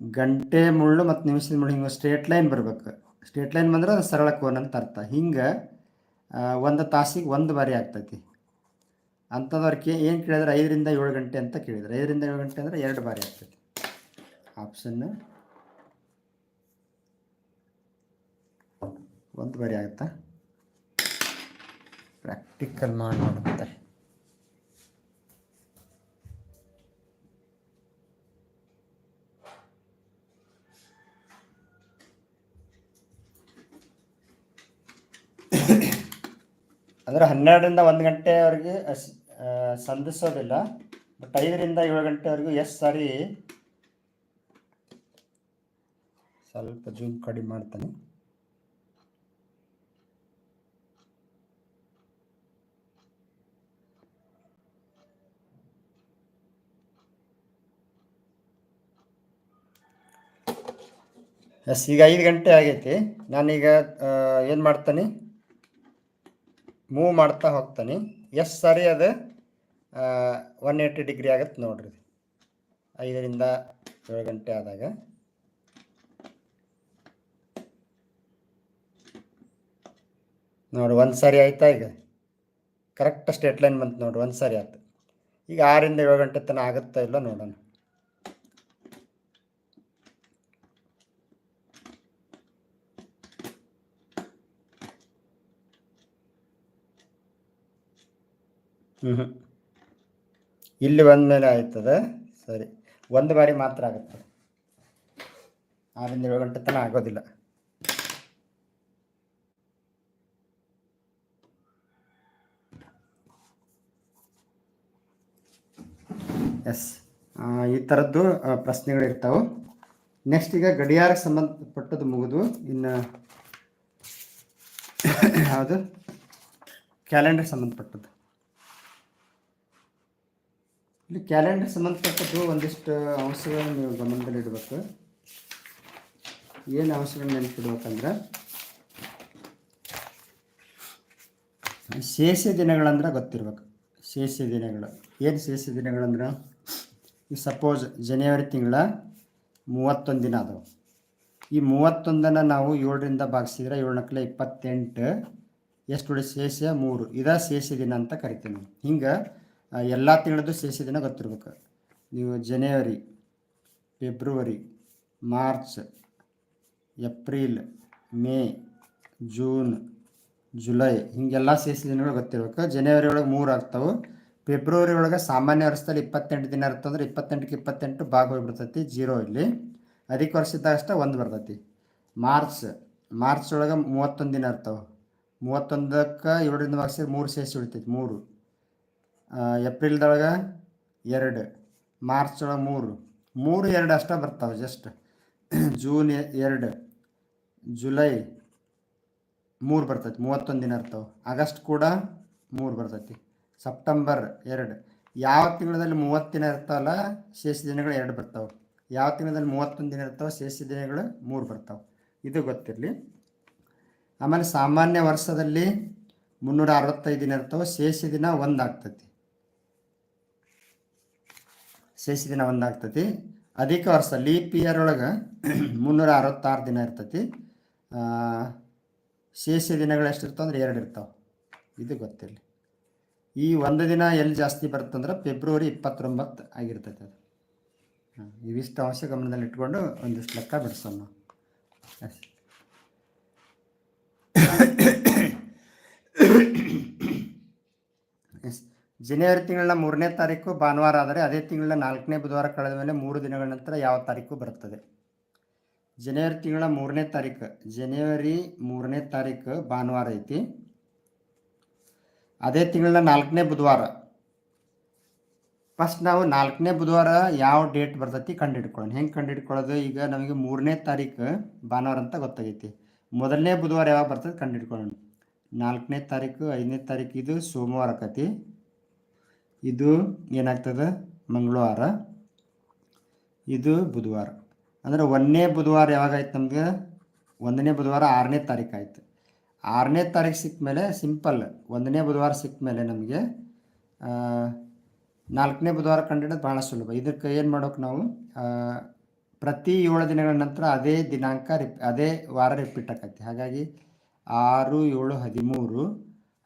ಗಂಟೆ ಮುಳ್ಳು ಮತ್ತು ನಿಮಿಷದ ಮುಳ್ಳು ಹಿಂಗೆ ಸ್ಟ್ರೇಟ್ ಲೈನ್ ಬರಬೇಕು. ಸ್ಟ್ರೇಟ್ ಲೈನ್ ಬಂದ್ರೆ ಅದು ಸರಳ ಕೋನ್ ಅಂತ ಅರ್ಥ. ಹಿಂಗೆ ಒಂದು ತಾಸಿಗೆ ಒಂದು ಬಾರಿ ಆಗ್ತೈತಿ. ಅಂಥದವ್ರಿಗೆ ಏನು ಕೇಳಿದ್ರೆ? ಐದರಿಂದ ಏಳು ಗಂಟೆ ಅಂತ ಕೇಳಿದ್ರೆ. ಐದರಿಂದ ಏಳು ಗಂಟೆ ಅಂದರೆ ಎರಡು ಬಾರಿ ಆಗ್ತೈತಿ. ಆಪ್ಷನ್ ಒಂದು ಬಾರಿ ಆಗುತ್ತಾ? ಪ್ರಾಕ್ಟಿಕಲ್ ಮಾಡಿ ನೋಡುತ್ತೆ ಅಂದರೆ ಹನ್ನೆರಡರಿಂದ ಒಂದು ಗಂಟೆವರೆಗೆ ಸಂಧಿಸೋದಿಲ್ಲ. ಬಟ್ ಐದರಿಂದ ಏಳು ಗಂಟೆವರೆಗೂ ಎಸ್ ಸಾರಿ. ಸ್ವಲ್ಪ ಜೂಮ್ ಕಡಿಮೆ ಮಾಡ್ತಾನೆ. ಎಸ್, ಈಗ ಐದು ಗಂಟೆ ಆಗೈತಿ. ನಾನೀಗ ಏನು ಮಾಡ್ತಾನೆ? ಮೂವ್ ಮಾಡ್ತಾ ಹೋಗ್ತಾನೆ. ಎಷ್ಟು ಸರಿ ಅದು. ಒನ್ ಏಯ್ಟಿ ಡಿಗ್ರಿ ಆಗತ್ತೆ ನೋಡ್ರಿ ಐದರಿಂದ ಏಳು ಗಂಟೆ ಆದಾಗ. ನೋಡಿ, ಒಂದು ಸಾರಿ ಆಯ್ತಾ ಈಗ? ಕರೆಕ್ಟ್ ಸ್ಟೇಟ್ ಲೈನ್ ಬಂತು ನೋಡ್ರಿ ಒಂದು ಸಾರಿ ಆಯ್ತು. ಈಗ ಆರಿಂದ ಏಳು ಗಂಟೆ ತನಕ ಆಗುತ್ತಾ ಇಲ್ಲ ನೋಡೋಣ. ಹ್ಞೂ ಇಲ್ಲಿ ಬಂದಮೇಲೆ ಆಯ್ತದ. ಸರಿ. ಒಂದು ಬಾರಿ ಮಾತ್ರ ಆಗುತ್ತೆ. ಆರಿಂದ ಏಳು ಗಂಟೆ ತನಕ ಆಗೋದಿಲ್ಲ. ಎಸ್ ಈ ಥರದ್ದು ಪ್ರಶ್ನೆಗಳು ಇರ್ತಾವೆ. ನೆಕ್ಸ್ಟ್ ಈಗ ಗಡಿಯಾರಕ್ಕೆ ಸಂಬಂಧಪಟ್ಟದ್ದು ಮುಗಿದು, ಇನ್ನು ಯಾವುದು? ಕ್ಯಾಲೆಂಡರ್ ಸಂಬಂಧಪಟ್ಟದ್ದು. ಇಲ್ಲಿ ಕ್ಯಾಲೆಂಡರ್ ಸಂಬಂಧಪಟ್ಟದ್ದು ಒಂದಿಷ್ಟು ಅಂಶಗಳನ್ನು ನೀವು ಗಮನದಲ್ಲಿ ಇಡಬೇಕು. ಏನು ಅಂಶಗಳನ್ನ ನೆನಪಿಡ್ಬೇಕಂದ್ರೆ ಶೇಷ ದಿನಗಳಂದ್ರೆ ಗೊತ್ತಿರ್ಬೇಕು. ಶೇಷ ದಿನಗಳು. ಏನು ಶೇಷ ದಿನಗಳಂದ್ರೆ ಸಪೋಸ್ ಜನವರಿ ತಿಂಗಳ ಮೂವತ್ತೊಂದು ದಿನ ಅದಾವೆ ಈ ಮೂವತ್ತೊಂದನ್ನು ನಾವು ಏಳರಿಂದ ಭಾಗಿಸಿದ್ರೆ ಏಳು ನಕ್ಲೆ ಇಪ್ಪತ್ತೆಂಟು, ಎಷ್ಟು ಶೇಷ ಮೂರು. ಇದ ಶೇಷ ದಿನ ಅಂತ ಕರಿತೀವಿ ನಾವು. ಹಿಂಗೆ ಎಲ್ಲ ತಿಂಗಳದ್ದು ಶೇಷ ದಿನ ಗೊತ್ತಿರ್ಬೇಕು. ನೀವು ಜನವರಿ February March April May June July ಹೀಗೆಲ್ಲ ಶೇಷ ದಿನಗಳು ಗೊತ್ತಿರ್ಬೇಕು. ಜನವರಿ ಒಳಗೆ ಮೂರು ಆಗ್ತಾವೆ. ಫೆಬ್ರವರಿ ಒಳಗೆ ಸಾಮಾನ್ಯ ವರ್ಷದಲ್ಲಿ ಇಪ್ಪತ್ತೆಂಟು ದಿನ ಇರ್ತಂದ್ರೆ ಇಪ್ಪತ್ತೆಂಟಕ್ಕೆ ಇಪ್ಪತ್ತೆಂಟು ಭಾಗ ಹೋಗ್ಬಿಡ್ತೈತಿ ಜೀರೋ ಇಲ್ಲಿ. ಅಧಿಕ ವರ್ಷದಾಗ ಅಷ್ಟೇ ಒಂದು ಬರ್ತೈತಿ. ಮಾರ್ಚ್ ಮಾರ್ಚ್ ಒಳಗೆ ಮೂವತ್ತೊಂದು ದಿನ ಇರ್ತಾವೆ. ಮೂವತ್ತೊಂದಕ್ಕೆ ಏಳರಿಂದ ವರ್ಷ ಮೂರು ಶೇಷ ಉಳಿತೈತಿ, ಮೂರು. ಏಪ್ರಿಲ್ದೊಳಗೆ ಎರಡು ಮಾರ್ಚ್ ಒಳಗೆ ಮೂರು. ಮೂರು, ಎರಡು ಅಷ್ಟೇ ಬರ್ತಾವೆ ಜಸ್ಟ್ [clears throat] ಜೂನ್ ಎರಡು, ಜುಲೈ ಮೂರು ಬರ್ತೈತಿ, ಮೂವತ್ತೊಂದು ದಿನ ಇರ್ತಾವೆ. ಆಗಸ್ಟ್ ಕೂಡ ಮೂರು ಬರ್ತೈತಿ. ಸೆಪ್ಟೆಂಬರ್ ಎರಡು. ಯಾವ ತಿಂಗಳಲ್ಲಿ ಮೂವತ್ತು ದಿನ ಇರ್ತಾವಲ್ಲ, ಶೇಷ ದಿನಗಳು ಎರಡು ಬರ್ತಾವೆ. ಯಾವ ತಿಂಗಳಲ್ಲಿ ಮೂವತ್ತೊಂದು ದಿನ ಇರ್ತಾವೆ, ಶೇಷ ದಿನಗಳು ಮೂರು ಬರ್ತಾವೆ. ಇದು ಗೊತ್ತಿರಲಿ. ಆಮೇಲೆ ಸಾಮಾನ್ಯ ವರ್ಷದಲ್ಲಿ ಮುನ್ನೂರ ಅರವತ್ತೈದು ದಿನ ಇರ್ತಾವೆ, ಶೇಷ ದಿನ ಒಂದು ಆಗ್ತೈತಿ. ಶೇಷ ದಿನ ಒಂದಾಗ್ತತಿ ಅಧಿಕ ವರ್ಷ ಲೀಪ್ ಇಯರ್ ಒಳಗೆ [clears throat] ಮುನ್ನೂರ ಅರವತ್ತಾರು ದಿನ ಇರ್ತೈತಿ. ಶೇಷ ದಿನಗಳು ಎಷ್ಟು ಇರ್ತವೆ ಅಂದ್ರೆ ಎರಡು ಇರ್ತಾವೆ. ಇದು ಗೊತ್ತಿರಲಿ. ಈ ಒಂದು ದಿನ ಎಲ್ಲಿ ಜಾಸ್ತಿ ಬರ್ತಂದ್ರೆ ಫೆಬ್ರವರಿ ಇಪ್ಪತ್ತೊಂಬತ್ತು ಆಗಿರ್ತೈತೆ ಅದು. ಹಾಂ ಇವಿಷ್ಟು ಅಂಶ ಗಮನದಲ್ಲಿ ಇಟ್ಕೊಂಡು ಒಂದಿಷ್ಟು ಲೆಕ್ಕ ಬಿಡಿಸೋಣ ನಾವು. ಎಸ್. [coughs] ಜನವರಿ ತಿಂಗಳ ಮೂರನೇ ತಾರೀಕು ಭಾನುವಾರ ಆದರೆ ಅದೇ ತಿಂಗಳ ನಾಲ್ಕನೇ ಬುಧವಾರ ಕಳೆದ ಮೇಲೆ ಮೂರು ದಿನಗಳ ನಂತರ ಯಾವ ತಾರೀಕು ಬರುತ್ತದೆ? ಜನವರಿ ತಿಂಗಳ ಮೂರನೇ ತಾರೀಕು, ಜನವರಿ ಮೂರನೇ ತಾರೀಕು ಭಾನುವಾರ ಐತಿ. ಅದೇ ತಿಂಗಳ ನಾಲ್ಕನೇ ಬುಧವಾರ. ಫಸ್ಟ್ ನಾವು ನಾಲ್ಕನೇ ಬುಧವಾರ ಯಾವ ಡೇಟ್ ಬರ್ತೈತಿ ಕಂಡುಹಿಡ್ಕೊಳ್ಳೋಣ. ಹೆಂಗೆ ಕಂಡುಹಿಡ್ಕೊಳ್ಳೋದು? ಈಗ ನಮಗೆ ಮೂರನೇ ತಾರೀಕು ಭಾನುವಾರ ಅಂತ ಗೊತ್ತಾಗೈತಿ. ಮೊದಲನೇ ಬುಧವಾರ ಯಾವಾಗ ಬರ್ತದೆ ಕಂಡುಹಿಡ್ಕೊಳ್ಳೋಣ. ನಾಲ್ಕನೇ ತಾರೀಕು, ಐದನೇ ತಾರೀಕು, ಇದು ಸೋಮವಾರ ಆಕತಿ. ಇದು ಏನಾಗ್ತದೆ? ಮಂಗಳವಾರ. ಇದು ಬುಧವಾರ. ಅಂದ್ರೆ ಒಂದನೇ ಬುಧವಾರ ಯಾವಾಗ ಆಯ್ತು ನಮ್ಗೆ? ಒಂದನೇ ಬುಧವಾರ ಆರನೇ ತಾರೀಕು ಆಯಿತು. ಆರನೇ ತಾರೀಕು ಸಿಕ್ಕ ಮೇಲೆ ಸಿಂಪಲ್. ಒಂದನೇ ಬುಧವಾರ ಸಿಕ್ಕ ಮೇಲೆ ನಮಗೆ ನಾಲ್ಕನೇ ಬುಧವಾರ ಕಂಡಿಡೋದು ಭಾಳ ಸುಲಭ. ಇದಕ್ಕೆ ಏನು ಮಾಡೋಕೆ ನಾವು? ಪ್ರತಿ ಏಳು ದಿನಗಳ ನಂತರ ಅದೇ ದಿನಾಂಕ ರಿಪ್, ಅದೇ ವಾರ ರಿಪೀಟ್ ಆಕೈತಿ ಹಾಗಾಗಿ ಆರು ಏಳು ಹದಿಮೂರು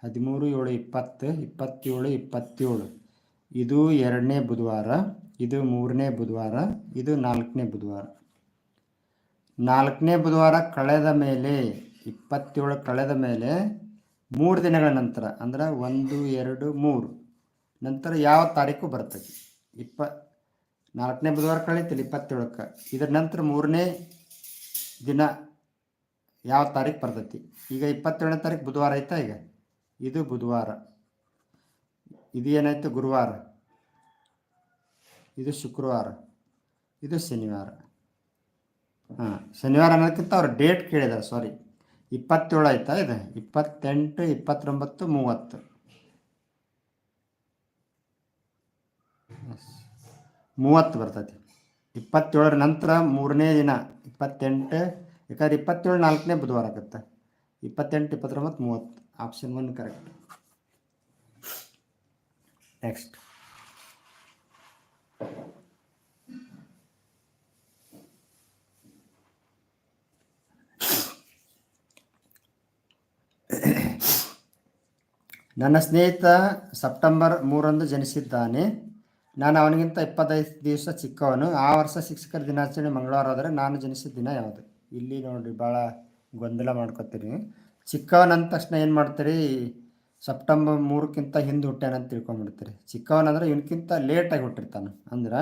ಹದಿಮೂರು ಏಳು ಇಪ್ಪತ್ತು, ಇಪ್ಪತ್ತೇಳು ಇಪ್ಪತ್ತೇಳು. ಇದು ಎರಡನೇ ಬುಧವಾರ, ಇದು ಮೂರನೇ ಬುಧವಾರ, ಇದು ನಾಲ್ಕನೇ ಬುಧವಾರ. ನಾಲ್ಕನೇ ಬುಧವಾರ ಕಳೆದ ಮೇಲೆ, ಇಪ್ಪತ್ತೇಳು ಕಳೆದ ಮೇಲೆ, ಮೂರು ದಿನಗಳ ನಂತರ, ಅಂದ್ರೆ ಒಂದು, ಎರಡು, ಮೂರು, ನಂತರ ಯಾವ ತಾರೀಕು ಬರ್ತದೆ? ಇಪ್ಪ, ನಾಲ್ಕನೇ ಬುಧವಾರ ಕಳೀತಿಲ್ಲ ಇಪ್ಪತ್ತೇಳಕ್ಕೆ, ಇದರ ನಂತರ ಮೂರನೇ ದಿನ ಯಾವ ತಾರೀಕು ಬರ್ತೈತಿ? ಈಗ ಇಪ್ಪತ್ತೇಳನೇ ತಾರೀಕು ಬುಧವಾರ ಆಯ್ತಾ ಈಗ? ಇದು ಬುಧವಾರ. ಇದು ಏನಾಯ್ತು? ಗುರುವಾರ. ಇದು ಶುಕ್ರವಾರ. ಇದು ಶನಿವಾರ. ಹಾಂ, ಶನಿವಾರ ಅನ್ನೋದಕ್ಕಿಂತ ಅವ್ರು ಡೇಟ್ ಕೇಳಿದ್ದಾರೆ ಸಾರಿ ಇಪ್ಪತ್ತೇಳು ಆಯ್ತಾ ಇದು? ಇಪ್ಪತ್ತೆಂಟು, ಇಪ್ಪತ್ತೊಂಬತ್ತು, ಮೂವತ್ತು. ಮೂವತ್ತು ಬರ್ತೈತಿ. ಇಪ್ಪತ್ತೇಳರ ನಂತರ ಮೂರನೇ ದಿನ, ಇಪ್ಪತ್ತೆಂಟು ಯಾಕಂದ್ರೆ ಇಪ್ಪತ್ತೇಳು ನಾಲ್ಕನೇ ಬುಧವಾರ ಆಗುತ್ತೆ. ಇಪ್ಪತ್ತೆಂಟು, ಇಪ್ಪತ್ತೊಂಬತ್ತು, ಮೂವತ್ತು. ಆಪ್ಷನ್ ಒನ್ ಕರೆಕ್ಟ್ ನೆಕ್ಸ್ಟ್ ನನ್ನ ಸ್ನೇಹಿತ ಸೆಪ್ಟೆಂಬರ್ ಮೂರಂದು ಜನಿಸಿದ್ದಾನೆ. ನಾನು ಅವನಿಗಿಂತ ಇಪ್ಪತ್ತೈದು ದಿವಸ ಚಿಕ್ಕವನು. ಆ ವರ್ಷ ಶಿಕ್ಷಕರ ದಿನಾಚರಣೆ ಮಂಗಳವಾರ ಆದರೆ ನಾನು ಜನಿಸಿದ ದಿನ ಯಾವುದು? ಇಲ್ಲಿ ನೋಡ್ರಿ, ಭಾಳ ಗೊಂದಲ ಮಾಡ್ಕೊತೀನಿ. ಚಿಕ್ಕವನಂದ ತಕ್ಷಣ ಏನು ಮಾಡ್ತೀರಿ? ಸೆಪ್ಟೆಂಬರ್ ಮೂರಕ್ಕಿಂತ ಹಿಂದೆ ಹುಟ್ಟ್ಯಾನಂತ ತಿಳ್ಕೊಂಬಿಡ್ತೀರಿ. ಚಿಕ್ಕವನಂದ್ರೆ ಇವನಕ್ಕಿಂತ ಲೇಟಾಗಿ ಹುಟ್ಟಿರ್ತಾನೆ. ಅಂದ್ರೆ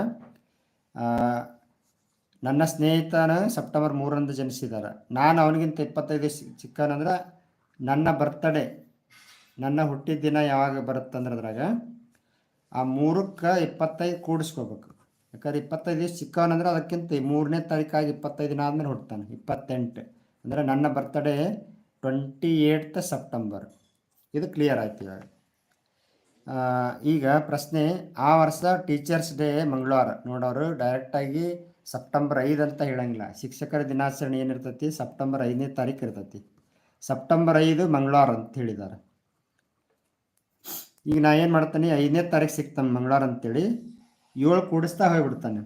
ನನ್ನ ಸ್ನೇಹಿತನ ಸೆಪ್ಟೆಂಬರ್ ಮೂರಂದು ಜನಿಸಿದ್ದಾರೆ ನಾನು ಅವನಿಗಿಂತ ಇಪ್ಪತ್ತೈದು ಚಿಕ್ಕವನಂದ್ರೆ ನನ್ನ ಬರ್ತಡೇ ನನ್ನ ಹುಟ್ಟಿದ ದಿನ ಯಾವಾಗ ಬರುತ್ತಂದ್ರೆ ಅದ್ರಾಗ, ಆ ಮೂರಕ್ಕೆ ಇಪ್ಪತ್ತೈದು ಕೂಡಿಸ್ಕೋಬೇಕು. ಯಾಕಂದ್ರೆ ಇಪ್ಪತ್ತೈದು ದಿವಸ ಚಿಕ್ಕವನಂದ್ರೆ ಅದಕ್ಕಿಂತ ಮೂರನೇ ತಾರೀಕಾಗಿ ಇಪ್ಪತ್ತೈದು ದಿನ ಆದಮೇಲೆ ಹುಡ್ತಾನೆ ಇಪ್ಪತ್ತೆಂಟು. ಅಂದರೆ ನನ್ನ ಬರ್ತಡೇ ಟ್ವೆಂಟಿ ಏಯ್ಟ್ ಸೆಪ್ಟೆಂಬರ್ ಇದು ಕ್ಲಿಯರ್ ಆಯ್ತು ಇವಾಗ ಈಗ ಪ್ರಶ್ನೆ, ಆ ವರ್ಷ ಟೀಚರ್ಸ್ ಡೇ ಮಂಗಳವಾರ. ನೋಡೋರು ಡೈರೆಕ್ಟಾಗಿ ಸೆಪ್ಟೆಂಬರ್ ಐದು ಅಂತ ಹೇಳಂಗಿಲ್ಲ. ಶಿಕ್ಷಕರ ದಿನಾಚರಣೆ ಏನಿರ್ತೈತಿ? ಸೆಪ್ಟೆಂಬರ್ ಐದನೇ ತಾರೀಕು ಇರ್ತೈತಿ. ಸೆಪ್ಟೆಂಬರ್ ಐದು ಮಂಗಳವಾರ ಅಂತ ಹೇಳಿದ್ದಾರೆ. ಈಗ ನಾ ಏನು ಮಾಡ್ತಾನೆ? ಐದನೇ ತಾರೀಕು ಸಿಗ್ತಾನೆ ಮಂಗಳವಾರ ಅಂತೇಳಿ. ಏಳು ಕೂಡಿಸ್ತಾ ಹೋಗ್ಬಿಡ್ತಾನೆ.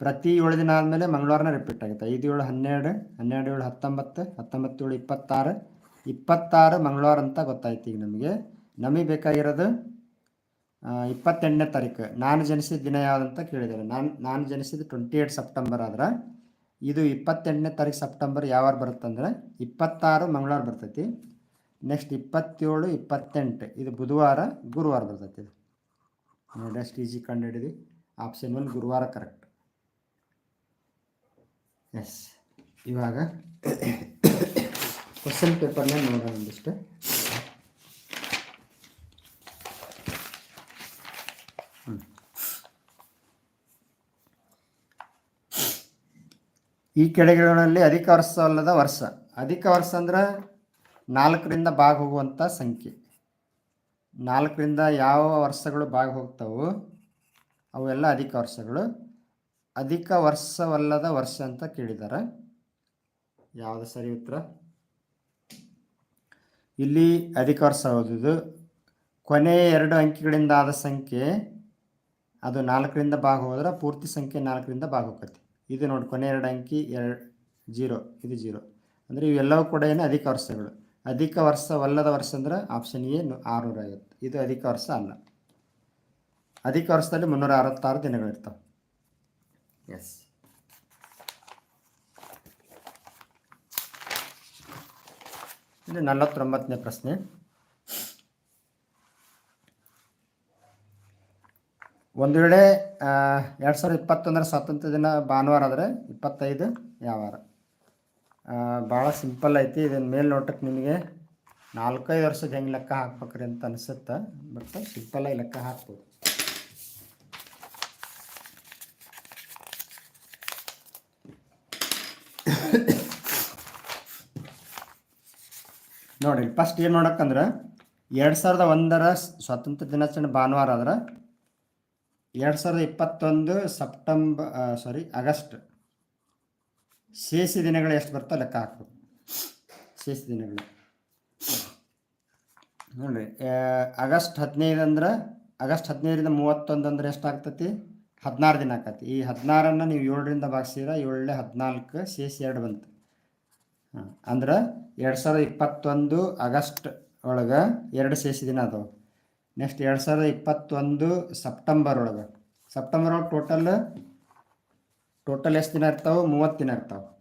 ಪ್ರತಿ ಏಳು ದಿನ ಆದಮೇಲೆ ಮಂಗಳವಾರನ ರಿಪೀಟ್ ಆಗುತ್ತೆ. ಐದು ಏಳು ಹನ್ನೆರಡು ಹನ್ನೆರಡು ಏಳು ಹತ್ತೊಂಬತ್ತು ಹತ್ತೊಂಬತ್ತು ಏಳು ಇಪ್ಪತ್ತಾರು ಇಪ್ಪತ್ತಾರು ಮಂಗಳವಾರ ಅಂತ ಗೊತ್ತಾಯ್ತು ಈಗ ನಮಗೆ. ನಮಗೆ ಬೇಕಾಗಿರೋದು ಇಪ್ಪತ್ತೆಂಟನೇ ತಾರೀಕು. ನಾನು ಜನಿಸಿದ ದಿನ ಯಾವುದಂತ ಕೇಳಿದ್ದಾರೆ. ನಾನು ನಾನು ಜನಿಸಿದ ಟ್ವೆಂಟಿ ಏಟ್ ಸೆಪ್ಟೆಂಬರ್ ಆದ್ರೆ, ಇದು ಇಪ್ಪತ್ತೆಂಟನೇ ತಾರೀಕು ಸೆಪ್ಟೆಂಬರ್ ಯಾವಾಗ ಬರುತ್ತಂದ್ರೆ ಇಪ್ಪತ್ತಾರು ಮಂಗಳವಾರ ಬರ್ತೈತಿ. ನೆಕ್ಸ್ಟ್ ಇಪ್ಪತ್ತೇಳು, ಇಪ್ಪತ್ತೆಂಟು, ಇದು ಬುಧವಾರ, ಗುರುವಾರ ಬರ್ತೈತಿ ಇದು. ನೋಡಿ ಅಷ್ಟು ಈಜಿ ಕಂಡು ಹಿಡಿದು ಆಪ್ಷನ್ ಒನ್ ಗುರುವಾರ ಕರೆಕ್ಟ್ ಎಸ್ ಇವಾಗ ಕ್ವಶನ್ ಪೇಪರ್ನ ನೋಡೋಣ ಒಂದಿಷ್ಟು. ಈ ಕೆಳಗಿನಲ್ಲಿ ಅಧಿಕ ವರ್ಷವಲ್ಲದ ವರ್ಷ. ಅಧಿಕ ವರ್ಷ ಅಂದ್ರೆ ನಾಲ್ಕರಿಂದ ಭಾಗ ಹೋಗುವಂಥ ಸಂಖ್ಯೆ. ನಾಲ್ಕರಿಂದ ಯಾವ ವರ್ಷಗಳು ಭಾಗ ಹೋಗ್ತಾವೋ ಅವೆಲ್ಲ ಅಧಿಕ ವರ್ಷಗಳು. ಅಧಿಕ ವರ್ಷವಲ್ಲದ ವರ್ಷ ಅಂತ ಕೇಳಿದ್ದಾರೆ ಯಾವುದು ಸರಿ ಉತ್ತರ? ಇಲ್ಲಿ ಅಧಿಕ ವರ್ಷ ಓದುದು ಕೊನೆಯ ಎರಡು ಅಂಕಿಗಳಿಂದ ಆದ ಸಂಖ್ಯೆ, ಅದು ನಾಲ್ಕರಿಂದ ಭಾಗ ಹೋದ್ರೆ ಪೂರ್ತಿ ಸಂಖ್ಯೆ ನಾಲ್ಕರಿಂದ ಭಾಗ ಹೋಗತ್ತೆ ಇದು ನೋಡಿ, ಕೊನೆ ಎರಡು ಅಂಕಿ ಎರಡು, ಜೀರೋ, ಇದು ಜೀರೋ. ಅಂದರೆ ಇವೆಲ್ಲವೂ ಕೂಡ ಏನು ಅಧಿಕ ವರ್ಷಗಳು. ಅಧಿಕ ವರ್ಷವಲ್ಲದ ವರ್ಷ ಅಂದ್ರೆ ಆಪ್ಷನ್ ಎ ಆರುನೂರ ಐವತ್ತು. ಇದು ಅಧಿಕ ವರ್ಷ ಅಲ್ಲ. ಅಧಿಕ ವರ್ಷದಲ್ಲಿ ಮುನ್ನೂರ ಅರವತ್ತಾರು ದಿನಗಳಿರ್ತಾವೆ. ಎಸ್ ಇಲ್ಲಿ ನಲವತ್ತೊಂಬತ್ತನೇ ಪ್ರಶ್ನೆ. ಒಂದು ವೇಳೆ ಎರಡು ಸಾವಿರದ ಇಪ್ಪತ್ತೊಂದರ ಸ್ವಾತಂತ್ರ್ಯ ದಿನ ಭಾನುವಾರ ಆದರೆ ಇಪ್ಪತ್ತೈದು ಯಾವಾರ. ಭಾಳ ಸಿಂಪಲ್ ಐತಿ ಇದನ್ನು ಮೇಲೆ ನೋಟಕ್ಕೆ ನಿಮಗೆ ನಾಲ್ಕೈದು ವರ್ಷದ ಹೆಂಗೆ ಲೆಕ್ಕ ಹಾಕ್ಬೇಕ್ರಿ ಅಂತ ಅನಿಸುತ್ತೆ, ಬಟ್ ಸಿಂಪಲಾಗಿ ಲೆಕ್ಕ ಹಾಕ್ಬೋದು. ನೋಡಿರಿ ಫಸ್ಟ್ ಏನು ನೋಡಕ್ಕಂದ್ರೆ ಎರಡು ಸಾವಿರದ ಒಂದರ ಸ್ವಾತಂತ್ರ್ಯ ದಿನಾಚರಣೆ ಭಾನುವಾರ ಆದ್ರೆ ಎರಡು ಸಾವಿರದ ಇಪ್ಪತ್ತೊಂದು ಸೆಪ್ಟೆಂಬರ್ ಸಾರಿ ಆಗಸ್ಟ್ ಶೇಷ ದಿನಗಳು ಎಷ್ಟು ಬರ್ತೋ ಲೆಕ್ಕ ಹಾಕ್ಬೇಕು. ಶೇಷ ದಿನಗಳು. ನೋಡ್ರಿ ಆಗಸ್ಟ್ ಹದಿನೈದು ಅಂದ್ರೆ, ಆಗಸ್ಟ್ ಹದಿನೈದರಿಂದ ಮೂವತ್ತೊಂದು ಅಂದ್ರೆ ಎಷ್ಟು ಆಗ್ತೈತಿ? ಹದಿನಾರು ದಿನ ಆಕತಿ. ಈ ಹದಿನಾರನ್ನು ನೀವು ಏಳರಿಂದ ಭಾಗಿಸಿದ್ರೆ ಏಳನೇ ಹದಿನಾಲ್ಕು ಶೇಷ ಎರಡು ಬಂತು. ಹಾಂ, ಅಂದ್ರೆ ಎರಡು ಸಾವಿರದ ಇಪ್ಪತ್ತೊಂದು ಆಗಸ್ಟ್ ಒಳಗೆ ಎರಡು ಸೇಸಿ ದಿನ ಅದಾವೆ. ನೆಕ್ಸ್ಟ್ ಎರಡು ಸಾವಿರದ ಇಪ್ಪತ್ತೊಂದು ಸೆಪ್ಟೆಂಬರ್ ಒಳಗೆ. ಸೆಪ್ಟೆಂಬರ್ ಒಳಗೆ ಟೋಟಲ್ ಟೋಟಲ್ ಎಷ್ಟು ದಿನ ಇರ್ತಾವೆ? ಮೂವತ್ತು ದಿನ ಇರ್ತಾವೆ.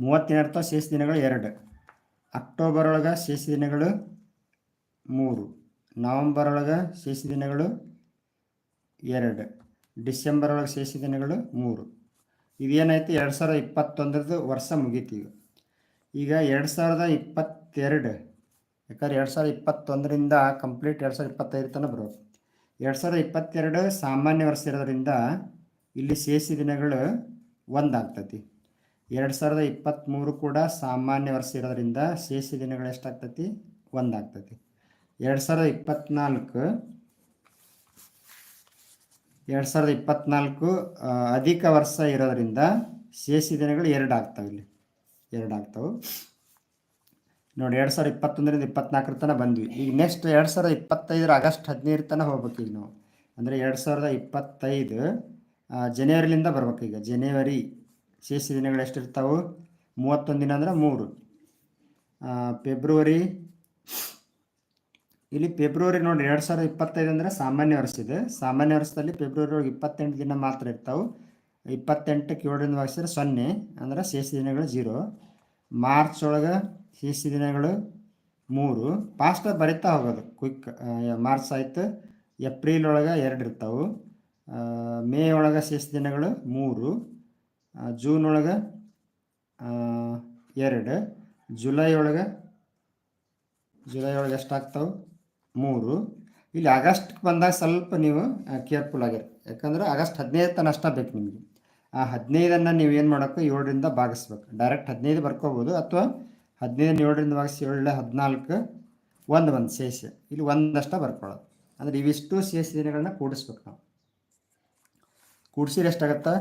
ಮೂವತ್ತು ದಿನ ಇರ್ತಾವೆ, ಶೇಷ ದಿನಗಳು ಎರಡು. ಅಕ್ಟೋಬರ್ ಒಳಗೆ ಶೇಷ ದಿನಗಳು ಮೂರು. ನವಂಬರ್ ಒಳಗೆ ಶೇಷ ದಿನಗಳು ಎರಡು. ಡಿಸೆಂಬರ್ ಒಳಗೆ ಶೇಷ ದಿನಗಳು ಮೂರು. ಇದೇನೈತಿ ಎರಡು ಸಾವಿರದ ಇಪ್ಪತ್ತೊಂದರದ್ದು ವರ್ಷ ಮುಗೀತು ಈಗ. ಈಗ ಎರಡು ಸಾವಿರದ ಇಪ್ಪತ್ತೆರಡು. ಯಾಕಂದ್ರೆ ಎರಡು ಸಾವಿರದ ಇಪ್ಪತ್ತೊಂದರಿಂದ ಕಂಪ್ಲೀಟ್ ಎರಡು ಸಾವಿರದ ಇಪ್ಪತ್ತೈದು ತನಕ ಬರೋದು. ಎರಡು ಸಾವಿರದ ಇಪ್ಪತ್ತೆರಡು ಸಾಮಾನ್ಯ ವರ್ಷ ಇರೋದ್ರಿಂದ ಇಲ್ಲಿ ಶೇಷ ದಿನಗಳು ಒಂದಾಗ್ತತಿ ಎರಡು ಸಾವಿರದ ಇಪ್ಪತ್ತ್ಮೂರು ಕೂಡ ಸಾಮಾನ್ಯ ವರ್ಷ ಇರೋದ್ರಿಂದ ಶೇಷ ದಿನಗಳು ಎಷ್ಟಾಗ್ತತಿ ಒಂದಾಗ್ತತಿ ಎರಡು ಸಾವಿರದ ಇಪ್ಪತ್ತ್ನಾಲ್ಕು ಎರಡು ಸಾವಿರದ ಇಪ್ಪತ್ತ್ನಾಲ್ಕು ಅಧಿಕ ವರ್ಷ ಇರೋದರಿಂದ ಶೇಷಿ ದಿನಗಳು ಎರಡು ಆಗ್ತಾವೆ ಇಲ್ಲಿ. ಎರಡು ಆಗ್ತಾವೆ. ನೋಡಿ, ಎರಡು ಸಾವಿರದ ಇಪ್ಪತ್ತೊಂದರಿಂದ ಇಪ್ಪತ್ನಾಲ್ಕರ ತನಕ ಬಂದ್ವಿ. ಈಗ ನೆಕ್ಸ್ಟ್ ಎರಡು ಸಾವಿರದ ಇಪ್ಪತ್ತೈದರ ಆಗಸ್ಟ್ ಹದಿನೈದು ತನಕ ಹೋಗ್ಬೇಕು ಈಗ ನಾವು. ಅಂದರೆ ಎರಡು ಸಾವಿರದ ಇಪ್ಪತ್ತೈದು ಜನವರಿಲಿಂದ ಬರ್ಬೇಕು ಈಗ. ಜನವರಿ ಶೇಷ ದಿನಗಳು ಎಷ್ಟಿರ್ತಾವೆ? ಮೂವತ್ತೊಂದು ದಿನ ಅಂದ್ರೆ ಮೂರು. ಫೆಬ್ರವರಿ ಇಲ್ಲಿ ಫೆಬ್ರವರಿ ನೋಡಿ ಎರಡು ಸಾವಿರದ ಇಪ್ಪತ್ತೈದು ಅಂದರೆ ಸಾಮಾನ್ಯ ವರ್ಷ ಇದೆ. ಸಾಮಾನ್ಯ ವರ್ಷದಲ್ಲಿ ಫೆಬ್ರವರಿ ಒಳಗೆ ಇಪ್ಪತ್ತೆಂಟು ದಿನ ಮಾತ್ರ ಇರ್ತಾವೆ. ಇಪ್ಪತ್ತೆಂಟಕ್ಕೆ ಏಳರಿಂದ ಭಾಗಿಸಿದ್ರೆ ಸೊನ್ನೆ, ಅಂದರೆ ಶೇಷ ದಿನಗಳು ಜೀರೋ ಮಾರ್ಚ್ ಒಳಗೆ ಶೇಷ ದಿನಗಳು ಮೂರು. ಫಾಸ್ಟಾಗಿ ಬರೀತಾ ಹೋಗೋದು ಕ್ವಿಕ್ ಮಾರ್ಚ್ ಆಯಿತು ಏಪ್ರಿಲ್ ಒಳಗೆ ಎರಡು ಇರ್ತಾವೆ. ಮೇ ಒಳಗೆ ಶೇಷ ದಿನಗಳು ಮೂರು. ಜೂನ್ ಒಳಗೆ ಎರಡು. ಜುಲೈ ಒಳಗೆ ಜುಲೈ ಒಳಗೆ ಎಷ್ಟಾಗ್ತಾವೆ? ಮೂರು. ಇಲ್ಲಿ ಆಗಸ್ಟ್ಗೆ ಬಂದಾಗ ಸ್ವಲ್ಪ ನೀವು ಕೇರ್ಫುಲ್ ಆಗಿರಿ. ಯಾಕಂದ್ರೆ ಆಗಸ್ಟ್ ಹದಿನೈದು ತನಷ್ಟ ಬೇಕು ನಿಮಗೆ. ಆ ಹದಿನೈದನ್ನು ನೀವು ಏನು ಮಾಡೋಕ್ಕೆ ಏಳರಿಂದ ಭಾಗಿಸ್ಬೇಕು. ಡೈರೆಕ್ಟ್ ಹದಿನೈದು ಬರ್ಕೋಬೋದು. ಅಥವಾ ಹದಿನೈದನ್ನು ಏಳರಿಂದ ಭಾಗಿಸಿ ಏಳು ಹದಿನಾಲ್ಕು, ಒಂದು ಒಂದು ಶೇಷ. ಇಲ್ಲಿ ಒಂದಷ್ಟ ಬರ್ಕೊಳ್ಳೋದು. ಅಂದರೆ ಇವಿಷ್ಟು ಶೇಷ ದಿನಗಳನ್ನ ಕೂಡಿಸ್ಬೇಕು ನಾವು. ಕೂಡಿಸಿದ್ರೆ ಎಷ್ಟಾಗತ್ತೆ?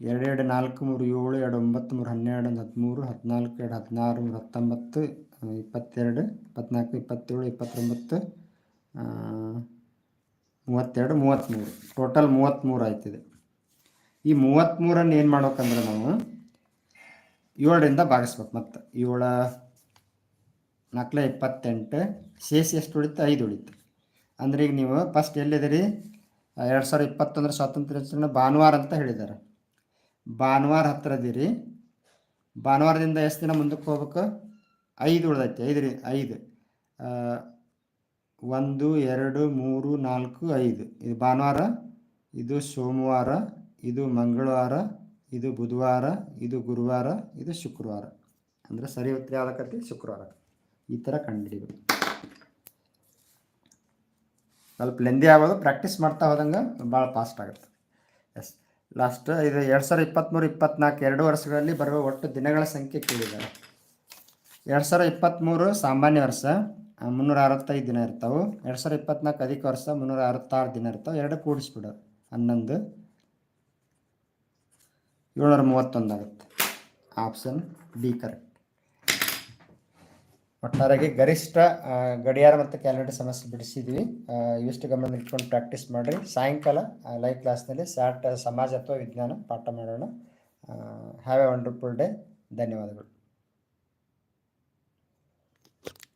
ಎರಡು ಎರಡು, ನಾಲ್ಕು, ಮೂರು, ಏಳು, ಎರಡು, ಒಂಬತ್ತು, ಮೂರು, ಹನ್ನೆರಡು ಒಂದು ಹದಿಮೂರು, ಹದಿನಾಲ್ಕು, ಎರಡು, ಹದಿನಾರು, ಮೂರು, ಹತ್ತೊಂಬತ್ತು ಇಪ್ಪತ್ತೆರಡು, ಇಪ್ಪತ್ನಾಲ್ಕು, ಇಪ್ಪತ್ತೇಳು, ಇಪ್ಪತ್ತೊಂಬತ್ತು ಮೂವತ್ತೆರಡು, ಮೂವತ್ತ್ಮೂರು. ಟೋಟಲ್ ಮೂವತ್ತ್ಮೂರು ಆಯ್ತಿದೆ. ಈ ಮೂವತ್ತ್ಮೂರನ್ನು ಏನು ಮಾಡ್ಬೇಕಂದ್ರೆ ನಾವು ಏಳರಿಂದ ಭಾಗಿಸ್ಬೇಕು ಮತ್ತು. ಏಳ ನಾಲ್ಕಲ ಇಪ್ಪತ್ತೆಂಟು ಸೇಸಿ ಎಷ್ಟು ಉಳಿತು? ಐದು ಉಳಿತು. ಅಂದ್ರೆ ಈಗ ನೀವು ಫಸ್ಟ್ ಎಲ್ಲಿದ್ದೀರಿ? ಎರಡು ಸಾವಿರದ ಇಪ್ಪತ್ತೊಂದರ ಸ್ವಾತಂತ್ರ್ಯ ದಿನ ಭಾನುವಾರ ಅಂತ ಹೇಳಿದ್ದಾರೆ. ಭಾನುವಾರ ಹತ್ತಿರದಿರಿ ಭಾನುವಾರದಿಂದ ಎಷ್ಟು ದಿನ ಮುಂದಕ್ಕೆ ಹೋಗ್ಬೇಕು? ಐದು ಉಳ್ದೈತಿ ಐದು. ರೀ ಐದು ಒಂದು, ಎರಡು, ಮೂರು, ನಾಲ್ಕು, ಐದು. ಇದು ಭಾನುವಾರ, ಇದು ಸೋಮವಾರ, ಇದು ಮಂಗಳವಾರ, ಇದು ಬುಧವಾರ, ಇದು ಗುರುವಾರ, ಇದು ಶುಕ್ರವಾರ. ಅಂದರೆ ಸರಿ ಉತ್ತರ ಯಾವ್ದಕ್ಕತಿ ಶುಕ್ರವಾರ. ಈ ಥರ ಕಂಡುಹಿಡಿಬೇಕು. ಸ್ವಲ್ಪ ಲೆಂದಿ ಆಗೋದು ಪ್ರಾಕ್ಟೀಸ್ ಮಾಡ್ತಾ ಹೋದಂಗೆ ಭಾಳ ಫಾಸ್ಟ್ ಆಗುತ್ತೆ. ಎಸ್ ಲಾಸ್ಟ್ ಇದು ಎರಡು ಸಾವಿರದ ಇಪ್ಪತ್ತ್ಮೂರು ಇಪ್ಪತ್ತ್ನಾಲ್ಕು ಎರಡು ವರ್ಷಗಳಲ್ಲಿ ಬರುವ ಒಟ್ಟು ದಿನಗಳ ಸಂಖ್ಯೆ ಕೇಳಿದ್ದಾರೆ. ಎರಡು ಸಾವಿರದ ಇಪ್ಪತ್ತ್ಮೂರು ಸಾಮಾನ್ಯ ವರ್ಷ ಮುನ್ನೂರ ಅರವತ್ತೈದು ದಿನ ಇರ್ತಾವೆ. ಎರಡು ಸಾವಿರ ಇಪ್ಪತ್ನಾಲ್ಕು ಅಧಿಕ ವರ್ಷ ಮುನ್ನೂರ ಅರವತ್ತಾರು ದಿನ ಇರ್ತಾವೆ. ಎರಡು ಕೂಡಿಸ್ಬಿಡು, ಹನ್ನೊಂದು. ಏಳ್ನೂರ ಮೂವತ್ತೊಂದು ಆಗುತ್ತೆ. ಆಪ್ಷನ್ ಬಿ ಕರೆಕ್ಟ್ ಒಟ್ಟಾರೆಗೆ ಗರಿಷ್ಠ ಗಡಿಯಾರ ಮತ್ತು ಕ್ಯಾಲೆಂಡರ್ ಸಮಸ್ಯೆ ಬಿಡಿಸಿದ್ವಿ. ಇವಿಷ್ಟು ಗಮನ ಇಟ್ಕೊಂಡು ಪ್ರಾಕ್ಟೀಸ್ ಮಾಡಿರಿ. ಸಾಯಂಕಾಲ ಲೈವ್ ಕ್ಲಾಸ್ನಲ್ಲಿ ಸ್ಯಾಟ್ ಸಮಾಜ ಅಥವಾ ವಿಜ್ಞಾನ ಪಾಠ ಮಾಡೋಣ. ಹ್ಯಾವ್ ಎ ವಂಡರ್ಫುಲ್ ಡೇ ಧನ್ಯವಾದಗಳು.